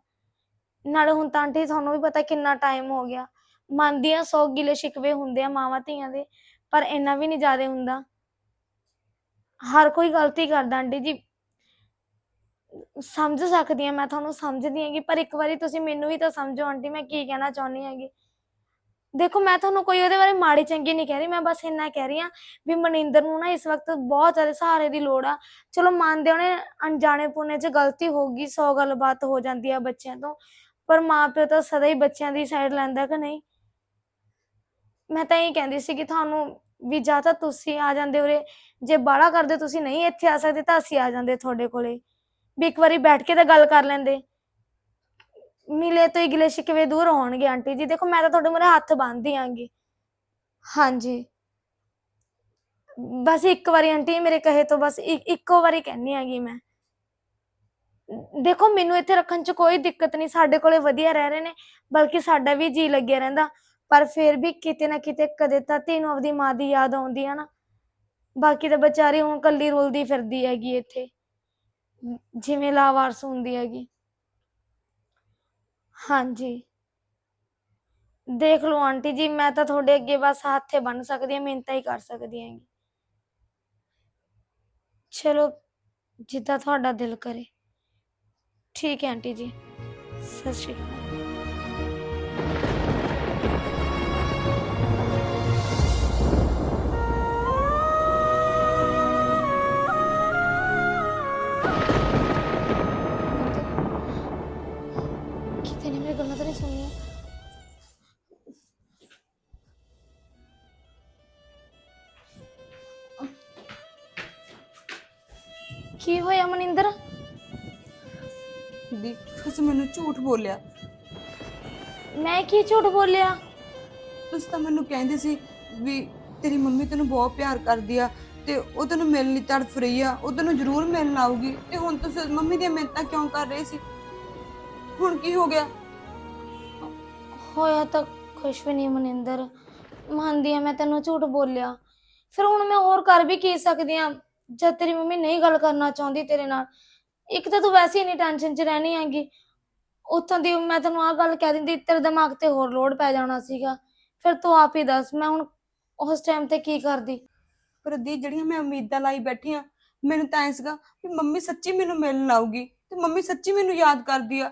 ਨਾਲੇ ਹੁਣ ਤਾਂ ਆਂਟੀ ਤੁਹਾਨੂੰ ਵੀ ਪਤਾ ਕਿੰਨਾ ਟਾਈਮ ਹੋ ਗਿਆ ਮੰਨਦੀ ਆ ਸੌ ਗਿਲੇ ਸ਼ਿਕਵੇ ਹੁੰਦੇ ਆ ਮਾਵਾਂ ਧੀਆਂ ਦੇ, ਪਰ ਇੰਨਾ ਵੀ ਨਹੀਂ ਜ਼ਿਆਦਾ ਹੁੰਦਾ। ਹਰ ਕੋਈ ਗਲਤੀ ਕਰਦਾ ਆਂਟੀ ਜੀ। ਸਮਝ ਸਕਦੀ ਹਾਂ, ਮੈਂ ਤੁਹਾਨੂੰ ਸਮਝਦੀ ਹੈਗੀ, ਪਰ ਇੱਕ ਵਾਰੀ ਤੁਸੀਂ ਮੈਨੂੰ ਵੀ ਤਾਂ ਸਮਝੋ ਆਂਟੀ, ਮੈਂ ਕੀ ਕਹਿਣਾ ਚਾਹੁੰਦੀ ਹੈਗੀ। ਦੇਖੋ, ਮੈਂ ਤੁਹਾਨੂੰ ਕੋਈ ਉਹਦੇ ਬਾਰੇ ਮਾੜੀ ਚੰਗੀ ਨਹੀਂ ਕਹਿ ਰਹੀ, ਮੈਂ ਬਸ ਇੰਨਾ ਕਹਿ ਰਹੀ ਹਾਂ ਵੀ ਮਨਿੰਦਰ ਨੂੰ ਨਾ ਇਸ ਵਕਤ ਬਹੁਤ ਜ਼ਿਆਦਾ ਸਹਾਰੇ ਦੀ ਲੋੜ ਆ। ਚਲੋ, ਮੰਨਦੇ ਉਹਨੇ ਅਣਜਾਣੇ ਪੁਣੇ 'ਚ ਗਲਤੀ ਹੋ ਗਈ, ਸੌ ਗੱਲਬਾਤ ਹੋ ਜਾਂਦੀ ਆ ਬੱਚਿਆਂ ਤੋਂ, ਪਰ ਮਾਪਿਓ ਤਾਂ ਸਦਾ ਹੀ ਬੱਚਿਆਂ ਦੀ ਸਾਈਡ ਲੈਂਦਾ ਕਿ ਨਹੀਂ? ਮੈਂ ਤਾਂ ਇਹ ਕਹਿੰਦੀ ਸੀ ਕਿ ਤੁਹਾਨੂੰ ਵੀ ਜਾਂ ਤਾਂ ਤੁਸੀਂ ਆ ਜਾਂਦੇ ਉਰੇ, ਜੇ ਬਾਹਲਾ ਕਰਦੇ ਤੁਸੀਂ ਨਹੀਂ ਇੱਥੇ ਆ ਸਕਦੇ ਤਾਂ ਅਸੀਂ ਆ ਜਾਂਦੇ ਤੁਹਾਡੇ ਕੋਲੇ। ਵੀ ਇੱਕ ਵਾਰੀ ਬੈਠ ਕੇ ਤਾਂ ਗੱਲ ਕਰ ਲੈਂਦੇ। ਮਿਲੇ ਤੋਂ ਇਗਲੇ ਸ਼ਿਕਵੇ ਦੂਰ ਹੋਣਗੇ ਆਂਟੀ ਜੀ। ਦੇਖੋ, ਮੈਂ ਤਾਂ ਤੁਹਾਡੇ ਮੂਹਰੇ ਹੱਥ ਬੰਨ੍ਹਦੀ ਆਂਗੀ। ਹਾਂਜੀ। ਬਸ ਇੱਕ ਵਾਰੀ ਆਂਟੀ ਮੇਰੇ ਕਹੇ ਤੋਂ ਬਸ ਇ- ਇੱਕੋ ਵਾਰੀ ਕਹਿਣੀ ਆਂਗੀ ਮੈਂ। ਦੇਖੋ, ਮੈਨੂੰ ਇੱਥੇ ਰੱਖਣ 'ਚ ਕੋਈ ਦਿੱਕਤ ਨਹੀਂ। ਸਾਡੇ ਕੋਲੇ ਵਧੀਆ ਰਹਿ ਰਹੇ ਨੇ, ਬਲਕਿ ਸਾਡਾ ਵੀ ਜੀ ਲੱਗਿਆ ਰਹਿੰਦਾ। ਪਰ ਫਿਰ ਵੀ ਕਿਤੇ ਨਾ ਕਿਤੇ ਕਦੇ ਤਾਂ ਧੀ ਨੂੰ ਆਪਦੀ ਮਾਂ ਦੀ ਯਾਦ ਆਉਂਦੀ ਆ ਨਾ। ਬਾਕੀ ਤਾਂ ਵਿਚਾਰੀ ਹੁਣ ਕੱਲੀ ਰੁਲਦੀ ਫਿਰਦੀ ਹੈਗੀ ਇੱਥੇ। ਜਿਵੇਂ ਲਾਵਾਰਸ ਹੁੰਦੀ ਹੈਗੀ। ਹਾਂਜੀ। ਦੇਖ ਲਓ ਆਂਟੀ ਜੀ, ਮੈਂ ਤਾਂ ਤੁਹਾਡੇ ਅੱਗੇ ਬਸ ਹੱਥੇ ਬੰਨ ਸਕਦੀ ਹਾਂ ਮਿੰਤਾ ਹੀ ਕਰ ਸਕਦੀ ਹੈਗੀ। ਚਲੋ, ਜਿੱਦਾਂ ਤੁਹਾਡਾ ਦਿਲ ਕਰੇ। ਠੀਕ ਹੈ ਆਂਟੀ ਜੀ। ਸਤਿ ਸ਼੍ਰੀ ਅਕਾਲ। ਕੀ ਹੋਇਆ ਮਨਿੰਦਰ? ਦੀ ਤੁਸੀਂ ਮੈਨੂੰ ਝੂਠ ਬੋਲਿਆ। ਮੈਂ ਕੀ ਝੂਠ ਬੋਲਿਆ? ਤੁਸੀਂ ਤਾਂ ਮੈਨੂੰ ਕਹਿੰਦੇ ਸੀ ਵੀ ਤੇਰੀ ਮੰਮੀ ਤੈਨੂੰ ਬਹੁਤ ਪਿਆਰ ਕਰਦੀ ਆ ਤੇ ਉਹ ਤੈਨੂੰ ਮਿਲਣ ਲਈ ਤੜਫ ਰਹੀ ਆ ਉਹ ਤੈਨੂੰ ਜ਼ਰੂਰ ਮਿਲਣ ਆਊਗੀ ਤੇ ਹੁਣ ਤੁਸੀਂ ਮੰਮੀ ਦੀਆਂ ਮਿੰਤਾਂ ਕਿਉਂ ਕਰ ਰਹੇ ਸੀ? ਹੁਣ ਕੀ ਹੋ ਗਿਆ? ਹੋਇਆ ਤਾਂ ਕੁਛ ਵੀ ਨਹੀਂ ਮਨਿੰਦਰ। ਮੰਨਦੀ ਆ ਮੈਂ ਤੈਨੂੰ ਝੂਠ ਬੋਲਿਆ। ਫਿਰ ਹੁਣ ਮੈਂ ਹੋਰ ਕਰ ਵੀ ਕੀ ਸਕਦੀ ਆ? ਜਦ ਤੇਰੀ ਮੰਮੀ ਨਹੀਂ ਗੱਲ ਕਰਨਾ ਚਾਹੁੰਦੀ ਤੇਰੇ ਨਾਲ ਇੱਕ ਤਾਂ ਤੂੰ ਵੈਸੇ ਹੀ ਨਹੀਂ ਟੈਨਸ਼ਨ 'ਚ ਰਹਿਣੀ ਹੈਗੀ। ਉੱਥੋਂ ਦੀ ਮੈਂ ਤੈਨੂੰ ਆਹ ਗੱਲ ਕਹਿ ਦਿੰਦੀ ਤੇਰੇ ਦਿਮਾਗ ਤੇ ਹੋਰ ਲੋਡ ਪੈ ਜਾਣਾ ਸੀਗਾ। ਫਿਰ ਤੂੰ ਆਪ ਹੀ ਦੱਸ ਮੈਂ ਹੁਣ ਉਸ ਟਾਈਮ ਤੇ ਕੀ ਕਰਦੀ? ਪਰ ਦੀ ਜਿਹੜੀਆਂ ਮੈਂ ਉਮੀਦਾਂ ਲਾਈ ਬੈਠੀ ਆ ਮੈਨੂੰ ਤਾਂ ਐ ਸੀਗਾ ਵੀ ਮੰਮੀ ਸੱਚੀ ਮੈਨੂੰ ਮਿਲਣ ਆਊਗੀ ਤੇ ਮੰਮੀ ਸੱਚੀ ਮੈਨੂੰ ਯਾਦ ਕਰਦੀ ਆ।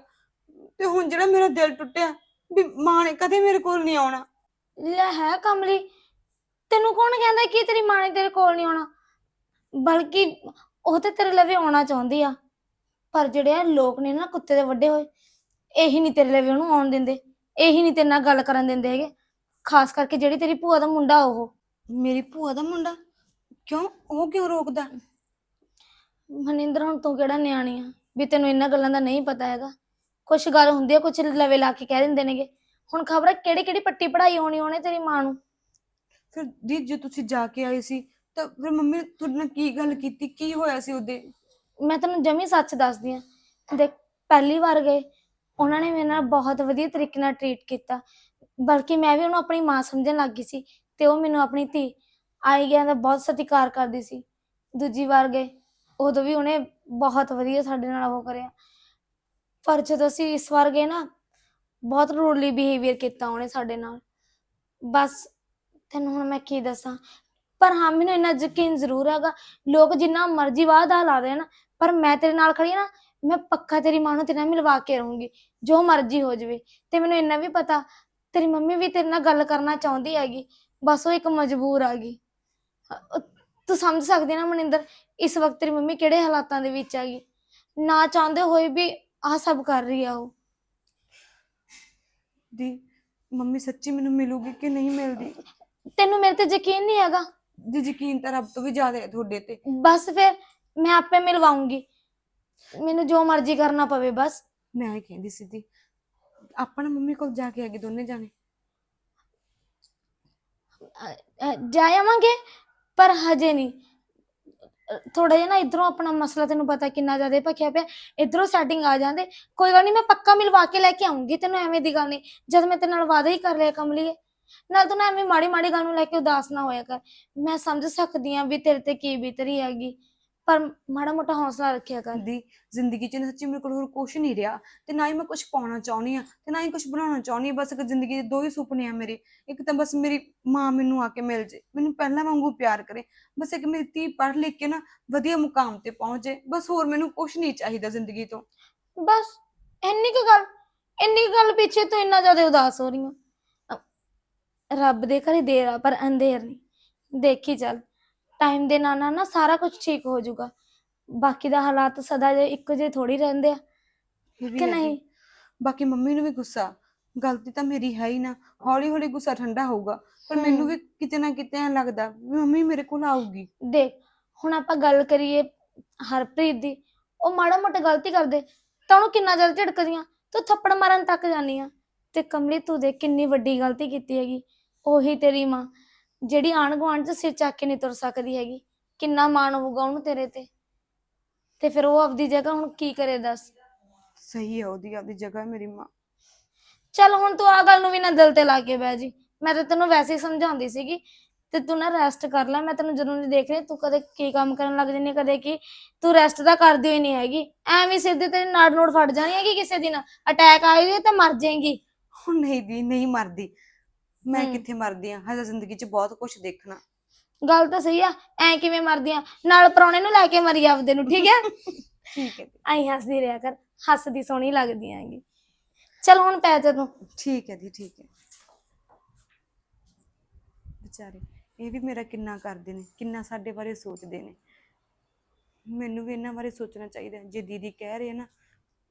ਤੇ ਹੁਣ ਜਿਹੜਾ ਮੇਰਾ ਦਿਲ ਟੁੱਟਿਆ ਵੀ ਮਾਂ ਨੇ ਕਦੇ ਮੇਰੇ ਕੋਲ ਨਹੀਂ ਆਉਣਾ। ਲੈ ਹੈ ਕਮਲੀ ਤੈਨੂੰ ਕੌਣ ਕਹਿੰਦਾ ਕਿ ਤੇਰੀ ਮਾਂ ਨੇ ਤੇਰੇ ਕੋਲ ਨਹੀਂ ਆਉਣਾ? ਬਲਕਿ ਉਹ ਤੇ ਤੇਰੇ ਲਵੇ ਆਉਣਾ ਚਾਹੁੰਦੀ ਆ। ਪਰ ਜਿਹੜੇ ਆ ਲੋਕ ਨੇ ਨਾ ਕੁੱਤੇ ਦੇ ਵੱਡੇ ਹੋਏ ਇਹੀ ਨਹੀਂ ਤੇਰੇ ਲਵੇ ਉਹਨੂੰ ਆਉਣ ਦਿੰਦੇ ਇਹੀ ਨਹੀਂ ਤੇਰੇ ਨਾਲ ਗੱਲ ਕਰਨ ਦਿੰਦੇ ਹੈਗੇ। ਖਾਸ ਕਰਕੇ ਜਿਹੜੀ ਤੇਰੀ ਭੂਆ ਦਾ ਮੁੰਡਾ ਉਹ। ਮੇਰੀ ਭੂਆ ਦਾ ਮੁੰਡਾ? ਕਿਉਂ? ਉਹ ਕਿਉਂ ਰੋਕਦਾ? ਮਨਿੰਦਰ ਹੁਣ ਤੂੰ ਕਿਹੜਾ ਨਿਆਣੀ ਆ? ਵੀ ਤੈਨੂੰ ਇਹਨਾਂ ਗੱਲਾਂ ਦਾ ਨਹੀਂ ਪਤਾ ਹੈਗਾ। ਕੁਛ ਗੱਲ ਹੁੰਦੀ ਆ ਕੁਛ ਲਵੇ ਲਾ ਕੇ ਕਹਿ ਦਿੰਦੇ ਨੇਗੇ। ਹੁਣ ਖਬਰ ਕਿਹੜੀ ਕਿਹੜੀ ਪੱਟੀ ਪੜਾਈ ਹੋਣੀ ਉਹਨੇ ਤੇਰੀ ਮਾਂ ਨੂੰ? ਫਿਰ ਦੀ ਜੇ ਤੁਸੀਂ ਜਾ ਕੇ ਆਏ ਸੀ ਤਾਂ ਫਿਰ ਮੰਮੀ ਨੇ ਤੁਹਾਡੇ ਨਾਲ ਕੀ ਗੱਲ ਕੀਤੀ? ਕੀ ਹੋਇਆ ਸੀ ਉਹਦੇ? ਮੈਂ ਤੈਨੂੰ ਜਮੀ ਸੱਚ ਦੱਸਦੀ ਆ ਦੇਖ, ਪਹਿਲੀ ਵਾਰ ਗਏ। ਉਹਨਾਂ ਨੇ ਮੇਰੇ ਨਾਲ ਬਹੁਤ ਵਧੀਆ ਤਰੀਕੇ ਨਾਲ ਟਰੀਟ ਕੀਤਾ। ਬਲਕਿ ਮੈਂ ਵੀ ਉਹਨੂੰ ਆਪਣੀ ਮਾਂ ਸਮਝਣ ਲੱਗ ਗਈ ਸੀ ਤੇ ਉਹ ਮੈਨੂੰ ਆਪਣੀ ਧੀ ਆਈ ਗਿਆ ਦਾ ਬਹੁਤ ਸਤਿਕਾਰ ਕਰਦੀ ਸੀ। ਦੂਜੀ ਵਾਰ ਗਏ। ਉਦੋਂ ਵੀ ਉਹਨੇ ਬਹੁਤ ਵਧੀਆ ਸਾਡੇ ਨਾਲ ਉਹ ਕਰਿਆ। ਪਰ ਜਦੋਂ ਅਸੀਂ ਇਸ ਵਾਰ ਗਏ ਨਾ, ਬਹੁਤ ਰੂਡਲੀ ਬਿਹੇਵੀਅਰ ਕੀਤਾ ਉਹਨੇ ਸਾਡੇ ਨਾਲ। ਬਸ, ਤੈਨੂੰ ਹੁਣ ਮੈਂ ਕੀ ਦੱਸਾਂ? ਪਰ ਹਾਂ ਮੈਨੂੰ ਇੰਨਾ ਯਕੀਨ ਜ਼ਰੂਰ ਹੈਗਾ ਲੋਕ ਜਿੰਨਾ ਮਰਜ਼ੀ ਵਾਅਦਾ ਲਾ ਦੇਣ ਪਰ ਮੈਂ ਤੇਰੇ ਨਾਲ ਖੜੀ ਨਾ ਮੈਂ ਪੱਕਾ ਤੇਰੀ ਮਾਂ ਨੂੰ ਤੇਰੇ ਨਾਲ ਮਿਲਵਾ ਕੇ ਰਹੂੰਗੀ ਜੋ ਮਰਜ਼ੀ ਹੋ ਜਾਵੇ। ਤੇ ਮੈਨੂੰ ਇੰਨਾ ਵੀ ਪਤਾ ਤੇਰੀ ਮੰਮੀ ਵੀ ਤੇਰੇ ਨਾਲ ਗੱਲ ਕਰਨਾ ਚਾਹੁੰਦੀ ਹੈਗੀ ਬਸ ਉਹ ਇੱਕ ਮਜਬੂਰ ਆ ਗਈ। ਅ- ਤੂੰ ਸਮਝ ਸਕਦੀ ਨਾ ਮਨਿੰਦਰ ਇਸ ਵਕਤ ਤੇਰੀ ਮੰਮੀ ਕਿਹੜੇ ਹਾਲਾਤਾਂ ਦੇ ਵਿੱਚ ਹੈਗੀ? ਨਾ ਚਾਹੁੰਦੇ ਹੋਏ ਵੀ ਆਹ ਸਭ ਕਰ ਰਹੀ ਆ ਉਹ। ਦੀ ਮੰਮੀ ਸੱਚੀ ਮੈਨੂੰ ਮਿਲੂਗੀ ਕਿ ਨਹੀਂ ਮਿਲਦੀ? ਤੈਨੂੰ ਮੇਰੇ ਤੇ ਯਕੀਨ ਨਹੀਂ ਹੈਗਾ। ਦੀ ਯਕੀਨ ਤਾਂ ਰੱਬ ਤੋਂ ਵੀ ਜ਼ਿਆਦਾ ਹੈ ਤੁਹਾਡੇ ਤੇ। ਬਸ ਫਿਰ ਮੈਂ ਆਪੇ ਮਿਲਵਾਉਂਗੀ। ਮੈਨੂੰ ਜੋ ਮਰਜ਼ੀ ਕਰਨਾ ਪਵੇ ਬਸ। ਮੈਂ ਇਹ ਕਹਿੰਦੀ ਸੀ ਦੀ ਆਪਾਂ ਨਾ ਮੰਮੀ ਕੋਲ ਜਾ ਕੇ ਆਗੇ ਦੋਨੇ ਜਾਣੇ। ਅ, ਜਾ ਆਵਾਂਗੇ ਪਰ ਹਜੇ ਨਹੀਂ। ਥੋੜਾ ਜਿਹਾ ਨਾ ਇਧਰੋਂ ਆਪਣਾ ਮਸਲਾ ਤੈਨੂੰ ਪਤਾ ਕਿੰਨਾ ਜ਼ਿਆਦਾ ਭਖਿਆ ਪਿਆ। ਇਧਰੋਂ ਸੈਟਿੰਗ ਆ ਜਾਂਦੇ। ਕੋਈ ਗੱਲ ਨਹੀਂ ਮੈਂ ਪੱਕਾ ਮਿਲਵਾ ਕੇ ਲੈ ਕੇ ਆਉਂਗੀ। ਤੈਨੂੰ ਐਵੇਂ ਦੀ ਗੱਲ ਨਹੀਂ। ਜਦ ਮੈਂ ਤੇਰੇ ਨਾਲ ਵਾਅਦਾ ਹੀ ਕਰ ਲਿਆ ਕਮਲੀਏ। ਨਾਲ ਤੂੰ ਨਾ ਐਵੇਂ ਮਾੜੀ ਮਾੜੀ ਗੱਲ ਨੂੰ ਲੈ ਕੇ ਉਦਾਸ ਨਾ ਹੋਇਆ ਕਰ। ਮੈਂ ਸਮਝ ਸਕਦੀ ਆ ਵੀ ਤੇਰੇ ਤੇ ਕੀ ਬੀਤ ਰਹੀ ਹੈਗੀ ਪਰ ਮਾੜਾ ਮੋਟਾ ਹੌਸਲਾ ਰੱਖਿਆ ਕਰ। ਦੀ ਜ਼ਿੰਦਗੀ ਚ ਨਾ ਸੱਚੀ ਮੇਰੇ ਕੋਲ ਹੋਰ ਕੁਝ ਨਹੀਂ ਰਿਹਾ ਤੇ ਨਾ ਹੀ ਮੈਂ ਕੁਝ ਪਾਉਣਾ ਚਾਹੁੰਦੀ ਆ ਤੇ ਨਾ ਹੀ ਕੁਝ ਬਣਾਉਣਾ ਚਾਹੁੰਦੀ ਆ ਬਸ ਇੱਕ ਜ਼ਿੰਦਗੀ ਦੇ ਦੋ ਹੀ ਸੁਪਨੇ ਆ ਮੇਰੇ। ਇੱਕ ਤਾਂ ਬਸ ਮੇਰੀ ਮਾਂ ਮੈਨੂੰ ਆ ਕੇ ਮਿਲ ਜੇ ਮੈਨੂੰ ਪਹਿਲਾਂ ਵਾਂਗੂ ਪਿਆਰ ਕਰੇ। ਬਸ ਇੱਕ ਮੇਰੀ ਧੀ ਪੜ੍ਹ ਲਿਖ ਕੇ ਨਾ ਵਧੀਆ ਮੁਕਾਮ ਤੇ ਪਹੁੰਚ। ਜੇ ਬਸ ਹੋਰ ਮੈਨੂੰ ਕੁਝ ਨਹੀਂ ਚਾਹੀਦਾ ਜ਼ਿੰਦਗੀ ਤੋਂ। ਬਸ ਇੰਨੀ ਕੁ ਗੱਲ ਇੰਨੀ ਕੁ ਗੱਲ ਪਿੱਛੇ ਤੂੰ ਇੰਨਾ ਜ਼ਿਆਦਾ ਉਦਾਸ ਹੋ ਰਹੀ ਹੈ ਰੱਬ ਦੇ ਘਰੇ ਦੇਰ ਆ ਪਰ ਅੰਧੇਰ ਨਹੀਂ। ਦੇਖੀ ਚੱਲ ਟਾਈਮ ਦੇ ਨਾਲ ਨਾਲ ਨਾ ਸਾਰਾ ਕੁਝ ਠੀਕ ਹੋ ਜਾਊਗਾ। ਬਾਕੀ ਦਾ ਹਾਲਾਤ ਸਦਾ ਜੇ ਇੱਕੋ ਜਿਹੇ ਥੋੜੀ ਰਹਿੰਦੇ ਆ ਇਹ ਵੀ ਕਿ ਹੈ ਜੀ। ਨਹੀਂ? ਬਾਕੀ ਮੰਮੀ ਨੂੰ ਵੀ ਗੁੱਸਾ ਗਲਤੀ ਤਾਂ ਮੇਰੀ ਹੈ ਹੀ ਨਾ। ਹੌਲੀ ਹੌਲੀ ਗੁੱਸਾ ਠੰਡਾ ਹੋਊਗਾ ਪਰ ਮੈਨੂੰ। ਵੀ ਕਿਤੇ ਨਾ ਕਿਤੇ ਐਂ ਲੱਗਦਾ ਵੀ ਮੰਮੀ ਮੇਰੇ ਕੋਲ ਆਊਗੀ। ਦੇਖ ਹੁਣ ਆਪਾਂ ਗੱਲ ਕਰੀਏ ਹਰਪ੍ਰੀਤ ਦੀ ਉਹ ਮਾੜਾ ਮੋਟਾ ਗਲਤੀ ਕਰਦੇ ਤਾਂ ਉਹਨੂੰ ਕਿੰਨਾ ਜਲਦੀ ਝਟਕਦੀਆਂ ਤੂੰ ਥੱਪੜ ਮਾਰਨ ਤੱਕ ਜਾਨੀ ਆ। ਤੇ ਕਮਲੀ ਤੂੰ ਦੇਖ ਕਿੰਨੀ ਵੱਡੀ ਗਲਤੀ ਕੀਤੀ ਹੈਗੀ। ਉਹੀ ਤੇਰੀ ਮਾਂ ਜਿਹੜੀ ਆਣ ਗੁਆਂਢ ਚ ਸਿਰ ਚੱਕ ਕੇ ਨਹੀਂ ਤੁਰ ਸਕਦੀ ਹੈਗੀ। ਕਿੰਨਾ ਮਾਣ ਹੋਊਗਾ ਉਹਨੂੰ ਤੇਰੇ ਤੇ। ਤੇ ਫਿਰ ਉਹ ਆਪਦੀ ਜਗ੍ਹਾ ਹੁਣ ਕੀ ਕਰੇ ਦੱਸ। ਸਹੀ ਹੈ ਉਹਦੀ ਆਪਦੀ ਜਗ੍ਹਾ ਮੇਰੀ ਮਾਂ। ਚੱਲ ਹੁਣ ਤੂੰ ਆ ਗੱਲ ਨੂੰ ਵੀ ਨਾ ਦਿਲ ਤੇ ਲਾ ਕੇ ਬਹਿ ਜੀ। ਮੈਂ ਤਾਂ ਤੈਨੂੰ ਵੈਸੇ ਹੀ ਸਮਝਾਉਂਦੀ ਸੀਗੀ ਤੇ ਤੂੰ ਨਾ ਰੈਸਟ ਕਰ ਲੈ। ਮੈਂ ਤੈਨੂੰ ਜਦੋਂ ਦੀ ਦੇਖ ਰਹੀ ਤੂੰ ਕਦੇ ਕੀ ਕੰਮ ਕਰਨ ਲੱਗ ਜੰਨੀ ਕਦੇ ਕੀ। ਤੂੰ ਰੈਸਟ ਤਾਂ ਕਰਦੀ ਹੋਈ ਨਹੀਂ ਹੈਗੀ। ਐਵੇਂ ਸਿਰ ਦੇ ਤੇਰੀ ਨਾੜ ਨੋੜ ਫਟ ਜਾਣੀ ਹੈਗੀ ਕਿਸੇ ਦਿਨ। ਅਟੈਕ ਆਈ ਹੋਈ ਤਾਂ ਮਰ ਜਾਏਗੀ। ਉਹ ਨਹੀਂ ਦੀ ਨਹੀਂ ਮਰਦੀ। ਮੈਂ। ਕਿੱਥੇ ਮਰਦੀ ਆ? ਹਜੇ ਜ਼ਿੰਦਗੀ 'ਚ ਬਹੁਤ ਕੁਝ ਦੇਖਣਾ। ਗੱਲ ਤਾਂ ਸਹੀ ਆ ਐ ਕਿਵੇਂ ਮਰਦੀਆਂ ਨਾਲ ਪਰੌਣੇ ਨੂੰ ਲੈ ਕੇ ਮਰੀ ਆਪਦੇ ਨੂੰ ਠੀਕ ਹੈ? [laughs] ਠੀਕ ਹੈ ਐਂ ਹੱਸਦੀ ਰਿਹਾ ਕਰ ਹੱਸਦੀ ਸੋਹਣੀ ਲੱਗਦੀ ਹੈਗੀ। ਚੱਲ ਹੁਣ ਪੈ ਜਾ ਤੂੰ। ਠੀਕ ਹੈ ਦੀ ਠੀਕ ਹੈ। ਵਿਚਾਰੇ ਇਹ ਵੀ ਮੇਰਾ ਕਿੰਨਾ ਕਰਦੇ ਨੇ ਕਿੰਨਾ ਸਾਡੇ ਬਾਰੇ ਸੋਚਦੇ ਨੇ। ਮੈਨੂੰ ਵੀ ਇਹਨਾਂ ਬਾਰੇ ਸੋਚਣਾ ਚਾਹੀਦਾ। ਹੈ। ਜੇ ਦੀਦੀ ਕਹਿ ਰਹੇ ਨਾ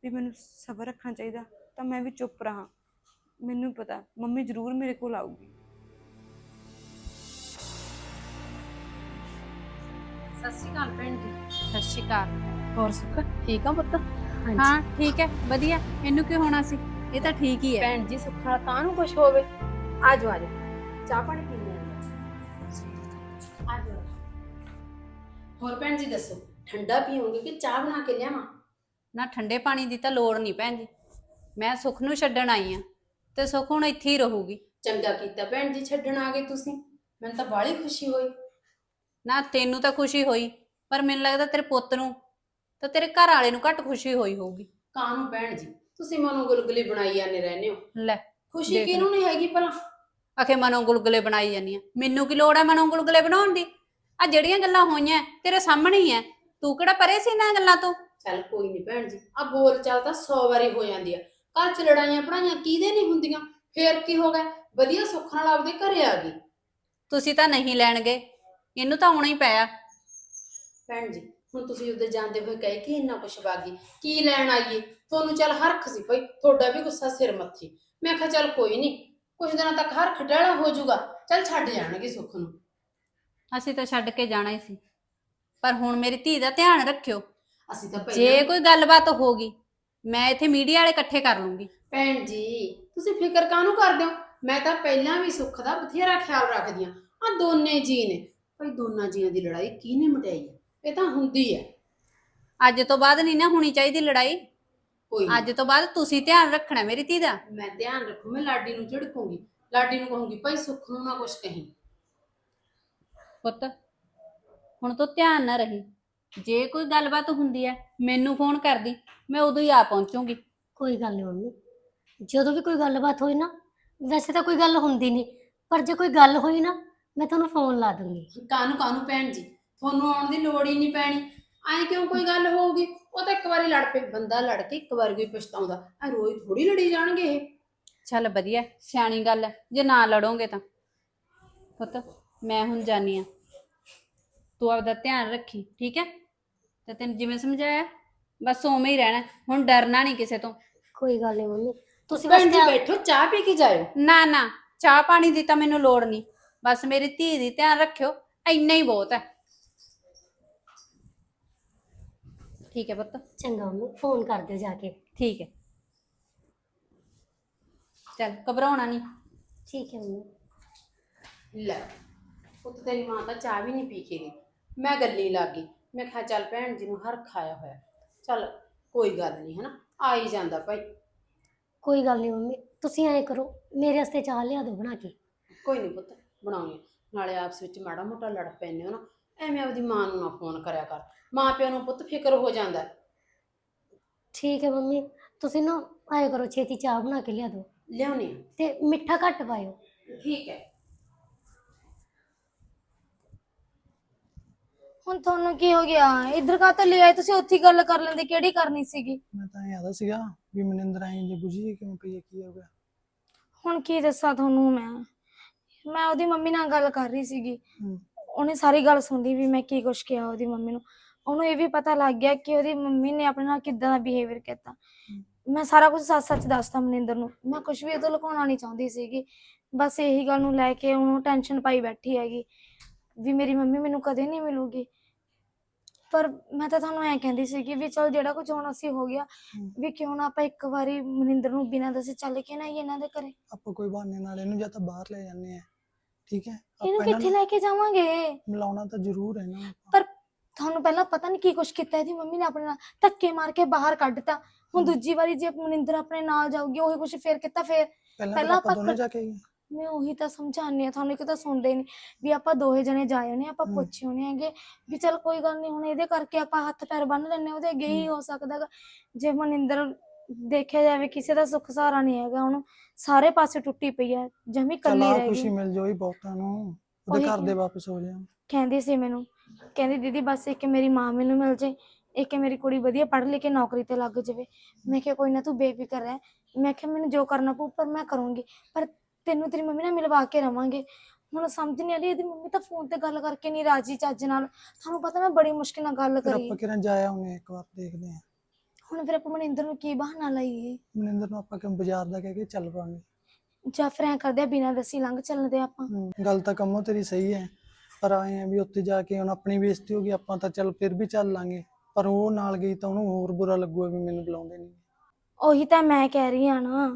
ਵੀ ਮੈਨੂੰ ਸਬਰ ਰੱਖਣਾ ਚਾਹੀਦਾ ਤਾਂ ਮੈਂ ਵੀ ਚੁੱਪ ਰਹਾ। ਮੈਨੂੰ ਪਤਾ ਮੰਮੀ ਜ਼ਰੂਰ ਮੇਰੇ ਕੋਲ ਆਊਗੀ। ਸਤਿ ਸ਼੍ਰੀ ਅਕਾਲ ਭੈਣ ਜੀ। ਸਤਿ ਸ਼੍ਰੀ ਅਕਾਲ। ਹੋਰ ਸੁੱਖ ਠੀਕ ਆ ਪੁੱਤ? ਹਾਂ ਠੀਕ ਹੈ ਵਧੀਆ। ਇਹਨੂੰ ਕੀ ਹੋਣਾ ਸੀ? ਇਹ ਤਾਂ ਠੀਕ ਹੀ ਹੈ। ਭੈਣ ਜੀ ਸੁੱਖ ਤਾਂ ਨੂੰ ਕੁਝ ਹੋਵੇ। ਆਜੋ ਆਜੋ ਚਾਹ ਪਾਣੀ ਪੀ ਲੈਂਦੇ ਆਜੋ ਹੋਰ ਭੈਣ ਜੀ ਦੱਸੋ ਠੰਡਾ ਪੀਓਗੇ ਕਿ ਚਾਹ ਬਣਾ ਕੇ ਲਿਆਵਾਂ? ਨਾ ਠੰਡੇ ਪਾਣੀ ਦੀ ਤਾਂ ਲੋੜ ਨਹੀਂ ਭੈਣ ਜੀ। ਮੈਂ ਸੁਖ ਨੂੰ ਛੱਡਣ ਆਈ ਆ ਤੇ ਸੁਖ ਹੁਣ ਇੱਥੇ ਹੀ ਰਹੂਗੀ। ਚੰਗਾ ਕੀਤਾ ਭੈਣ ਜੀ ਛੱਡਣ ਆ ਗਏ ਤੁਸੀਂ। ਮੈਨੂੰ ਤਾਂ ਬਾਹਲੀ ਖੁਸ਼ੀ ਹੋਈ। ਨਾ ਤੈਨੂੰ ਤਾਂ ਖੁਸ਼ੀ ਹੋਈ ਪਰ ਮੈਨੂੰ ਲੱਗਦਾ ਤੇਰੇ ਪੁੱਤ ਨੂੰ ਤਾਂ ਤੇਰੇ ਘਰ ਵਾਲੇ ਨੂੰ ਘੱਟ ਖੁਸ਼ੀ ਹੋਈ ਹੋਊਗੀ। ਕਾਹਨੂੰ ਭੈਣ ਜੀ? ਤੁਸੀਂ ਮਨੋਂ ਗੁਲਗੁਲੇ ਬਣਾਈ ਜਾਂਦੇ ਰਹਿੰਦੇ ਹੋ। ਲੈ ਖੁਸ਼ੀ ਦੇਖ ਕਿਹਨੂੰ ਨਹੀਂ ਹੈਗੀ ਭਲਾ? ਆਖੇ ਮਨੋਂ ਗੁਲਗੁਲੇ ਬਣਾਈ ਜਾਂਦੀ ਆ। ਮੈਨੂੰ ਕੀ ਲੋੜ ਹੈ ਮਨੋਂ ਗੁਲਗੁਲੇ ਬਣਾਉਣ ਦੀ? ਆ ਜਿਹੜੀਆਂ ਗੱਲਾਂ ਹੋਈਆਂ ਤੇਰੇ ਸਾਹਮਣੇ ਹੀ ਐ ਤੂੰ ਕਿਹੜਾ ਪਰੇ ਸੀ ਇਹਨਾਂ ਗੱਲਾਂ ਤੋਂ? ਚੱਲ ਕੋਈ ਨਹੀਂ ਭੈਣ ਜੀ ਆ ਬੋਲ ਚਾਲ ਤਾਂ 100 ਵਾਰੀ ਹੋ ਜਾਂਦੀ ਆ। ਘਰ ਚ ਲੜਾਈਆਂ ਪੜਾਈਆਂ ਕਿਹਦੇ ਨਹੀਂ ਹੁੰਦੀਆਂ? ਫੇਰ ਕੀ ਹੋ ਗਿਆ? ਵਧੀਆ ਸੁੱਖ ਨਾਲ ਆਪਦੇ ਘਰੇ ਆ ਗਈ। ਤੁਸੀਂ ਤਾਂ ਨਹੀਂ ਲੈਣਗੇ। ਇਹਨੂੰ ਤਾਂ ਆਉਣਾ ਹੀ ਪਿਆ। ਭੈਣ ਜੀ ਹੁਣ ਤੁਸੀਂ ਉਹਦੇ ਜਾਂਦੇ ਹੋਏ ਕਹੇ ਕਿ ਇੰਨਾ ਕੁਛ ਬਾਗੀ ਕੀ ਲੈਣ ਆਈਏ? ਤੁਹਾਨੂੰ ਚੱਲ ਹਰਖ ਸੀ ਭਾਈ ਤੁਹਾਡਾ ਵੀ ਗੁੱਸਾ ਸਿਰ ਮੱਥੇ। ਮੈਂ ਕਿਹਾ ਚੱਲ ਕੋਈ ਨਹੀਂ ਕੁਝ ਦਿਨਾਂ ਤੱਕ ਹਰ ਖਟੜਾ ਹੋ ਜਾਊਗਾ। ਚੱਲ ਛੱਡ ਜਾਣਗੇ ਸੁੱਖ ਨੂੰ। ਅਸੀਂ ਤਾਂ ਛੱਡ ਕੇ ਜਾਣਾ ਹੀ ਸੀ। ਪਰ ਹੁਣ ਮੇਰੀ ਧੀ ਦਾ ਧਿਆਨ ਰੱਖਿਓ। ਅਸੀਂ ਤਾਂ ਜੇ ਪਹਿਲਾਂ ਕੋਈ ਗੱਲਬਾਤ ਹੋਗੀ ਮੈਂ ਇੱਥੇ ਮੀਡੀਆ ਵਾਲੇ ਇਕੱਠੇ ਕਰ ਲੂੰਗੀ। ਭੈਣ ਜੀ ਤੁਸੀਂ ਫਿਕਰ ਕਾਹਨੂੰ ਕਰਦੇ ਹੋ? ਮੈਂ ਤਾਂ ਪਹਿਲਾਂ ਵੀ ਸੁੱਖ ਦਾ ਬਥੇਰਾ ਖਿਆਲ ਰੱਖਦੀ ਆ ਆ ਦੋਨੇ ਜੀ ਨੇ। ਭਾਈ ਦੋਨਾਂ ਜੀਆਂ ਦੀ ਲੜਾਈ ਕਿਹਨੇ ਮਟਾਈ ਹੈ ਇਹ ਤਾਂ ਹੁੰਦੀ ਹੈ ਅੱਜ ਤੋਂ ਬਾਅਦ ਨਹੀਂ ਨਾ ਹੋਣੀ ਚਾਹੀਦੀ ਲੜਾਈ। ਕੋਈ ਨੀ। ਅੱਜ ਤੋਂ ਬਾਅਦ ਤੁਸੀਂ ਧਿਆਨ ਰੱਖਣਾ ਮੇਰੀ ਧੀ ਦਾ। ਮੈਂ ਧਿਆਨ ਰੱਖੂ ਮੈਂ ਲਾਡੀ ਨੂੰ ਝਿੜਕੂੰਗੀ। ਲਾਡੀ ਨੂੰ ਕਹੂੰਗੀ ਭਾਈ ਸੁੱਖ ਨੂੰ ਨਾ ਕੁਛ ਕਹੀਂ। ਪੁੱਤ ਹੁਣ ਤੋਂ ਧਿਆਨ ਨਾ ਰਹੀ। ਜੇ ਕੋਈ ਗੱਲਬਾਤ ਹੁੰਦੀ ਹੈ ਮੈਨੂੰ ਫੋਨ ਕਰਦੀ ਮੈਂ ਉਦੋਂ ਹੀ ਆ ਪਹੁੰਚੂਗੀ। ਕੋਈ ਗੱਲ ਨਹੀਂ ਮੰਮੀ ਜਦੋਂ ਵੀ ਕੋਈ ਗੱਲਬਾਤ ਹੋਈ ਨਾ ਵੈਸੇ ਤਾਂ ਕੋਈ ਗੱਲ ਹੁੰਦੀ ਨਹੀਂ ਪਰ ਜੇ ਕੋਈ ਗੱਲ ਹੋਈ ਨਾ ਮੈਂ ਤੁਹਾਨੂੰ ਫੋਨ ਲਾ ਦੂੰਗੀ। ਕਾਹਨੂੰ ਕਾਹਨੂੰ ਭੈਣ ਜੀ? ਤੁਹਾਨੂੰ ਆਉਣ ਦੀ ਲੋੜ ਹੀ ਨਹੀਂ ਪੈਣੀ। ਐਂ ਕਿਉਂ ਕੋਈ ਗੱਲ ਹੋਊਗੀ? ਉਹ ਤਾਂ ਇੱਕ ਵਾਰੀ ਲੜ ਪਏ ਬੰਦਾ ਲੜ ਕੇ ਇੱਕ ਵਾਰ ਕੋਈ ਪਛਤਾਉਂਦਾ। ਐ ਰੋਜ਼ ਥੋੜੀ ਲੜੀ ਜਾਣਗੇ ਇਹ। ਚੱਲ ਵਧੀਆ ਸਿਆਣੀ ਗੱਲ ਹੈ ਜੇ ਨਾ ਲੜੋਗੇ ਤਾਂ। ਪੁੱਤ ਮੈਂ ਹੁਣ ਜਾਨੀ ਆ। ਤੂੰ ਆਪਦਾ ਧਿਆਨ ਰੱਖੀ ਠੀਕ ਹੈ? ਤੇ ਤੈਨੂੰ ਜਿਵੇਂ ਸਮਝਾਇਆ ਬਸ ਉਵੇਂ ਹੀ ਰਹਿਣਾ ਹੁਣ ਡਰਨਾ ਨਹੀਂ ਕਿਸੇ ਤੋਂ। ਕੋਈ ਗੱਲ ਨਹੀਂ ਮੰਮੀ ਤੁਸੀਂ ਬਸ ਭੈਣ ਜੀ ਧਿਆਨ- ਬੈਠੋ ਚਾਹ ਪੀ ਕੇ ਜਾਇਓ। ਨਾ ਨਾ ਚਾਹ ਪਾਣੀ ਦੀ ਤਾਂ ਮੈਨੂੰ ਲੋੜ ਨਹੀਂ। ਬਸ ਮੇਰੀ ਧੀ ਦੀ ਧਿਆਨ ਰੱਖਿਓ ਇੰਨਾ ਹੀ ਬਹੁਤ ਹੈ। ਠੀਕ ਹੈ ਪੁੱਤ। ਚੰਗਾ ਮੰਮੀ ਫੋਨ ਕਰ ਦਿਓ ਜਾ ਕੇ। ਠੀਕ ਹੈ। ਚੱਲ ਘਬਰਾਉਣਾ ਨਹੀਂ। ਠੀਕ ਹੈ ਮੰਮੀ। ਲੈ ਪੁੱਤ ਤੇਰੀ ਮਾਂ ਤਾਂ ਚਾਹ ਵੀ ਨਹੀਂ ਪੀ ਕੇ ਗਈ। ਮੈਂ ਗੱਲੀ ਲੱਗ ਗਈ। ਮੈਂ ਕਿਹਾ ਚੱਲ ਭੈਣ ਜੀ ਨੂੰ ਹਰ ਖਾਇਆ ਹੋਇਆ। ਚੱਲ ਕੋਈ ਗੱਲ ਨਹੀਂ ਹਨਾ ਆ ਹੀ ਜਾਂਦਾ ਭਾਈ। ਕੋਈ ਗੱਲ ਨਹੀਂ ਮੰਮੀ ਤੁਸੀਂ ਐਂ ਕਰੋ ਮੇਰੇ ਵਾਸਤੇ ਚਾਹ ਲਿਆ ਦਿਓ ਬਣਾ ਕੇ। ਕੋਈ ਨਹੀਂ ਪੁੱਤ ਬਣਾਉਣੀ। ਨਾਲੇ ਆਪਸ ਵਿੱਚ ਮਾੜਾ ਮੋਟਾ ਲੜ ਪੈਂਦੇ ਹੋ ਨਾ ਐਵੇਂ ਆਪਦੀ ਮਾਂ ਨੂੰ ਨਾ ਫੋਨ ਕਰਿਆ ਕਰ। ਮਾਂ ਪਿਓ ਨੂੰ ਪੁੱਤ ਫਿਕਰ ਹੋ ਜਾਂਦਾ। ਹੈ। ਠੀਕ ਹੈ ਮੰਮੀ ਤੁਸੀਂ ਨਾ ਐਂ ਕਰੋ ਛੇਤੀ ਚਾਹ ਬਣਾ ਕੇ ਲਿਆ ਦਿਓ। ਲਿਆਉਣੀ ਆ। ਤੇ ਮਿੱਠਾ ਘੱਟ ਪਾਇਓ। ਠੀਕ ਹੈ। ਹੁਣ ਤੁਹਾਨੂੰ ਕੀ ਹੋ ਗਿਆ? ਇੱਧਰ ਕਾ ਤਾਂ ਲੈ ਆਏ? ਤੁਸੀਂ ਉੱਥੇ ਹੀ ਗੱਲ ਕਰ ਲੈਂਦੇ ਕਿਹੜੀ ਕਰਨੀ ਸੀਗੀ? ਮੈਂ ਤਾਂ ਇਹ ਆਦਾ ਸੀਗਾ ਵੀ ਮਨਿੰਦਰ ਆਈ ਜੇ ਬੁਝੀ ਕਿਉਂ ਪਈ ਹੈ, ਕੀ ਹੋ ਗਿਆ? ਹੁਣ ਕੀ ਦੱਸਾਂ ਤੁਹਾਨੂੰ ਮੈਂ? ਮੈਂ ਉਹਦੀ ਮੰਮੀ ਨਾਲ ਗੱਲ ਕਰ ਰਹੀ ਸੀਗੀ। ਉਹਨੇ ਸਾਰੀ ਗੱਲ ਸੁਣਦੀ ਵੀ ਮੈਂ ਕੀ ਕੁਛ ਕਿਹਾ ਉਹਦੀ ਮੰਮੀ ਨੂੰ। ਉਹਨੂੰ ਇਹ ਵੀ ਪਤਾ ਲੱਗ ਗਿਆ ਕਿ ਉਹਦੀ ਮੰਮੀ ਨੇ ਆਪਣੇ ਨਾਲ ਕਿੱਦਾਂ ਦਾ ਬਿਹੇਵੀਅਰ ਕੀਤਾ। ਮੈਂ ਸਾਰਾ ਕੁਝ ਸੱਚ ਸੱਚ ਦੱਸਤਾ ਮਨਿੰਦਰ ਨੂੰ। ਮੈਂ ਕੁਝ ਵੀ ਉਹਦੋਂ ਲੁਕਾਉਣਾ ਨਹੀਂ ਚਾਹੁੰਦੀ ਸੀਗੀ। ਬਸ ਇਹੀ ਗੱਲ ਨੂੰ ਲੈ ਕੇ ਉਹਨੂੰ ਟੈਨਸ਼ਨ ਪਾਈ ਬੈਠੀ ਹੈਗੀ ਵੀ ਮੇਰੀ ਮੰਮੀ ਮੈਨੂੰ ਕਦੇ ਨਹੀਂ ਮਿਲੂਗੀ। ਪਰ ਮੈਂ ਤਾਂ ਤੁਹਾਨੂੰ ਐ ਕਹਿੰਦੀ ਸੀ ਕਿ ਵੀ ਚਲ ਜਿਹੜਾ ਕੁਝ ਹੋਣਾ ਸੀ ਹੋ ਗਿਆ ਹਮ। ਵੀ ਕਿਉਂ ਨਾ ਆਪਾਂ ਇੱਕ ਵਾਰੀ ਮਨਿੰਦਰ ਨੂੰ ਬਿਨਾਂ ਦੱਸੇ ਚੱਲ ਕੇ ਨਾ ਆਈਏ ਇਹਨਾਂ ਦੇ ਘਰੇ। ਆਪਾਂ ਕੋਈ ਬਹਾਨੇ ਨਾਲ ਇਹਨੂੰ ਜਾਂ ਤਾਂ ਬਾਹਰ ਲੈ ਜਾਂਦੇ ਆ ਠੀਕ ਹੈ? ਇਹਨੂੰ ਕਿੱਥੇ ਲੈ ਕੇ ਜਾਵਾਂਗੇ? ਮਿਲਾਉਣਾ ਤਾਂ ਜ਼ਰੂਰ ਹੈ ਨਾ ਪਰ ਤੁਹਾਨੂੰ ਪਹਿਲਾਂ ਪਤਾ ਨਹੀਂ ਕੀ ਕੁਛ ਕੀਤਾ ਇਹਦੀ ਮੰਮੀ ਨੇ ਆਪਣੇ ਨਾਲ। ਧੱਕੇ ਮਾਰ ਕੇ ਬਾਹਰ ਕੱਢਤਾ। ਹੁਣ ਹਮ। ਦੂਜੀ ਵਾਰੀ ਜੇ ਮਨਿੰਦਰ ਆਪਣੇ ਨਾਲ ਜਾਊਗੀ ਉਹੀ ਕੁਛ ਫੇਰ ਕੀਤਾ ਫੇਰ ਪਹਿਲਾਂ ਪਹਿਲਾਂ ਤਾਂ ਆਪਾਂ ਆਪਾਂ ਦੋਨੇ ਜਾ ਕੇ ਆਈਏ। ਮੈਂ ਉਹੀ ਤਾਂ ਸਮਝਾਉਂਦੀ ਆ ਤੁਹਾਨੂੰ ਇੱਕ ਤਾਂ ਸੁਣਦੇ ਨਹੀਂ ਵੀ ਆਪਾਂ ਦੋਹੇ ਜਣੇ ਜਾਏ ਨੇ ਆਪਾਂ। ਪੁੱਛੇ ਹੋਣੇ ਹੈਗੇ ਵੀ ਚਲ ਕੋਈ ਗੱਲ ਨਹੀਂ ਹੁਣ ਇਹਦੇ ਕਰਕੇ ਆਪਾਂ ਹੱਥ ਪੈਰ ਬੰਨ ਲੈਣੇ ਉਹਦੇ ਅੱਗੇ ਹੀ। ਹੋ ਸਕਦਾ ਗਾ। ਜੇ ਮਨਿੰਦਰ ਦੇਖਿਆ ਜਾਵੇ ਕਿਸੇ ਦਾ ਸੁੱਖ ਸਹਾਰਾ ਨਹੀਂ ਹੈਗਾ ਉਹਨੂੰ ਸਾਰੇ ਪਾਸੇ ਟੁੱਟੀ ਪਈ ਹੈ ਜਮੀ ਚਲ ਕੱਲੀ ਆ ਰਹਿ ਖੁਸ਼ੀ ਗਈ ਮਿਲ ਹੀ ਬਹੁਤਾਂ ਨੂੰ ਉਹਦੇ ਉਹੀ ਘਰ ਦੇ। ਵਾਪਸ ਹੋ ਜਾਣ ਕਹਿੰਦੀ ਸੀ ਮੈਨੂੰ ਕਹਿੰਦੀ ਦੀਦੀ ਬਸ ਇੱਕ ਮੇਰੀ ਮਾਂ ਮੈਨੂੰ ਮਿਲ ਜੇ ਇੱਕ ਮੇਰੀ ਕੁੜੀ ਵਧੀਆ ਪੜ੍ਹ ਲਿਖ ਕੇ ਨੌਕਰੀ ਤੇ ਲੱਗ ਜਾਵੇ ਮੈਂ ਕਿਹਾ ਕੋਈ ਨਾ ਤੂੰ ਬੇਫਿਕਰ ਰਹਿ ਮੈਂ ਕਿਹਾ ਮੈਨੂੰ ਜੋ ਕਰਨਾ ਪਊ ਪਰ ਮੈਂ ਕਰੂੰਗੀ ਪਰ ਤੈਨੂੰ ਤੇਰੀ ਮੰਮੀ ਨਾਲ ਮਿਲਵਾ ਕੇ ਰਵਾਂਗੇ। ਹੁਣ ਸਮਝ ਨਹੀਂ ਆ ਰਹੀ ਇਹਦੀ ਮੰਮੀ ਤਾਂ ਫੋਨ ਤੇ ਗੱਲ ਕਰਕੇ ਨਹੀਂ ਰਾਜੀ ਚੱਜ ਨਾਲ। ਤੁਹਾਨੂੰ ਪਤਾ ਮੈਂ ਬੜੀ ਮੁਸ਼ਕਿਲ ਨਾਲ ਗੱਲ ਫਿਰ ਕਰੀ। ਆਪਾਂ ਕਿਰਨ ਜਾਇਆ ਉਹਨੇ ਇੱਕ ਵਾਰ ਦੇਖਦੇ ਆ ਹੁਣ ਫਿਰ ਆਪਾਂ ਮਨਿੰਦਰ ਨੂੰ ਕੀ ਬਹਾਨਾ ਲਾਈਏ? ਮਨਿੰਦਰ ਨੂੰ ਆਪਾਂ ਕਿ ਬਾਜ਼ਾਰ ਦਾ ਕਹਿ ਕੇ ਚੱਲ ਪਾਂਗੇ ਜਾਂ ਫਿਰ ਐ ਕਰਦੇ ਆ ਬਿਨਾਂ ਦੱਸੀ ਲੰਘ ਚੱਲਦੇ ਆਪਾਂ। ਹਮ, ਗੱਲ ਤਾਂ ਕੰਮੋ ਤੇਰੀ ਸਹੀ ਹੈ ਪਰ ਆਏ ਆ ਵੀ ਉੱਥੇ ਜਾ ਕੇ ਹੁਣ ਆਪਣੀ ਬੇਇੱਜ਼ਤੀ ਹੋ ਗਈ ਆਪਾਂ ਤਾਂ ਚੱਲ ਫਿਰ ਵੀ ਚੱਲ ਲਾਂਗੇ। ਪਰ ਉਹ ਨਾਲ ਗਈ ਤਾਂ ਉਹਨੂੰ ਹੋਰ ਬੁਰਾ ਲੱਗੂਗਾ ਵੀ ਮੈਨੂੰ ਬੁਲਾਉਂਦੇ ਨਹੀਂ ਉਹੀ ਤਾਂ ਮੈਂ ਕਹਿ ਰਹੀ ਆ ਨਾ।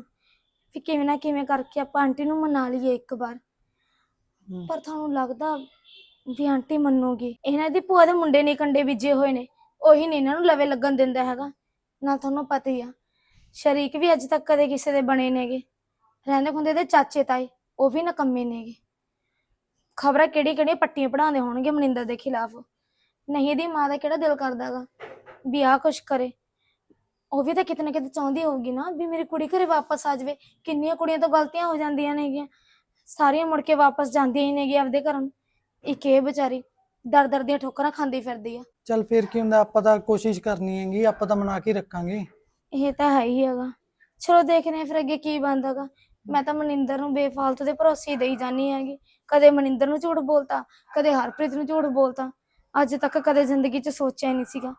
ਵੀ ਕਿਵੇਂ ਨਾ ਕਿਵੇਂ ਕਰਕੇ ਆਪਾਂ ਆਂਟੀ ਨੂੰ ਮਨਾ ਲਈਏ ਇੱਕ ਵਾਰ। ਹਮ, ਪਰ ਤੁਹਾਨੂੰ ਲੱਗਦਾ ਵੀ ਆਂਟੀ ਮੰਨੂਗੀ? ਇਹਨਾਂ ਦੀ ਭੂਆ ਦੇ ਮੁੰਡੇ ਨੇ ਕੰਡੇ ਬੀਜੇ ਹੋਏ ਨੇ। ਉਹੀ ਨਹੀਂ ਇਹਨਾਂ ਨੂੰ ਲਵੇ ਲੱਗਣ ਦਿੰਦਾ ਹੈਗਾ। ਨਾ ਤੁਹਾਨੂੰ ਪਤਾ ਹੀ ਆ। ਸ਼ਰੀਕ ਵੀ ਅੱਜ ਤੱਕ ਕਦੇ ਕਿਸੇ ਦੇ ਬਣੇ ਨੇਗੇ ਰਹਿੰਦੇ ਖੁੰਦੇ ਦੇ ਚਾਚੇ ਤਾਏ ਉਹ ਵੀ ਨਕੰਮੇ ਨੇਗੇ ਖਬਰਾਂ ਕਿਹੜੀ ਕਿਹੜੀ ਪੱਟੀਆਂ ਪੜਾਉਂਦੇ ਹੋਣਗੇ ਮਨਿੰਦਰ ਦੇ ਖਿਲਾਫ। ਨਹੀਂ ਇਹਦੀ ਮਾਂ ਦਾ ਕਿਹੜਾ ਦਿਲ ਕਰਦਾਗਾ ਵੀ ਆਹ ਕੁਛ ਕਰੇ। ਉਹ ਵੀ ਤਾਂ ਕਿਤੇ ਨਾ ਕਿਤੇ ਚਾਹੁੰਦੀ ਹੋਊਗੀ ਨਾ ਵੀ ਮੇਰੀ ਕੁੜੀ ਘਰੇ ਵਾਪਸ ਆ ਜਾਵੇ। ਕਿੰਨੀਆਂ ਕੁੜੀਆਂ ਤੋਂ ਗਲਤੀਆਂ ਹੋ ਜਾਂਦੀਆਂ ਨੇਗੀਆਂ। ਸਾਰੀਆਂ ਮੁੜ ਕੇ ਵਾਪਸ ਜਾਂਦੀਆਂ ਹੀ ਨੇਗੀਆਂ ਆਪਦੇ ਘਰਾਂ। ਨੂੰ ਇੱਕ ਇਹ ਵਿਚਾਰੀ ਦਰ ਦਰ ਦੀਆਂ ਠੋਕਰਾਂ ਖਾਂਦੀ ਫਿਰਦੀ ਆ। ਚੱਲ ਫਿਰ ਕੀ ਹੁੰਦਾ ਆਪਾਂ ਤਾਂ ਕੋਸ਼ਿਸ਼ ਕਰਨੀ ਹੈਗੀ ਆਪਾਂ ਤਾਂ ਮਨਾ ਕੇ ਰੱਖਾਂਗੇ। ਇਹ ਤਾਂ ਹੈ ਹੀ ਹੈਗਾ। ਚਲੋ ਦੇਖਦੇ ਹਾਂ ਫਿਰ ਅੱਗੇ ਕੀ ਬਣਦਾਗਾ। ਮੈਂ ਤਾਂ ਮਨਿੰਦਰ ਨੂੰ ਬੇਫਾਲਤੂ ਦੇ ਭਰੋਸੇ ਦੇਈ ਜਾਨੀ ਹੈਗੀ। ਕਦੇ ਮਨਿੰਦਰ ਨੂੰ ਝੂਠ ਬੋਲਤਾ ਕਦੇ ਹਰਪ੍ਰੀਤ ਨੂੰ ਝੂਠ ਬੋਲਤਾ। ਅੱਜ ਤੱਕ ਕਦੇ ਜ਼ਿੰਦਗੀ 'ਚ ਸੋਚਿਆ ਹੀ ਨਹੀਂ ਸੀਗਾ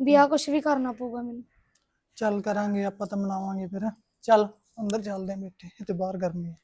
ਵੀ ਆਹ ਕੁਝ ਵੀ ਕਰਨਾ ਪਊਗਾ ਮੈਨੂੰ। ਚੱਲ ਕਰਾਂਗੇ, ਆਪਾਂ ਤਾਂ ਮਨਾਵਾਂਗੇ ਫਿਰ। ਚੱਲ, ਅੰਦਰ ਚੱਲਦੇ ਆਂ ਬੈਠੇ ਇੱਥੇ ਬਾਹਰ ਗਰਮੀ ਹੈ।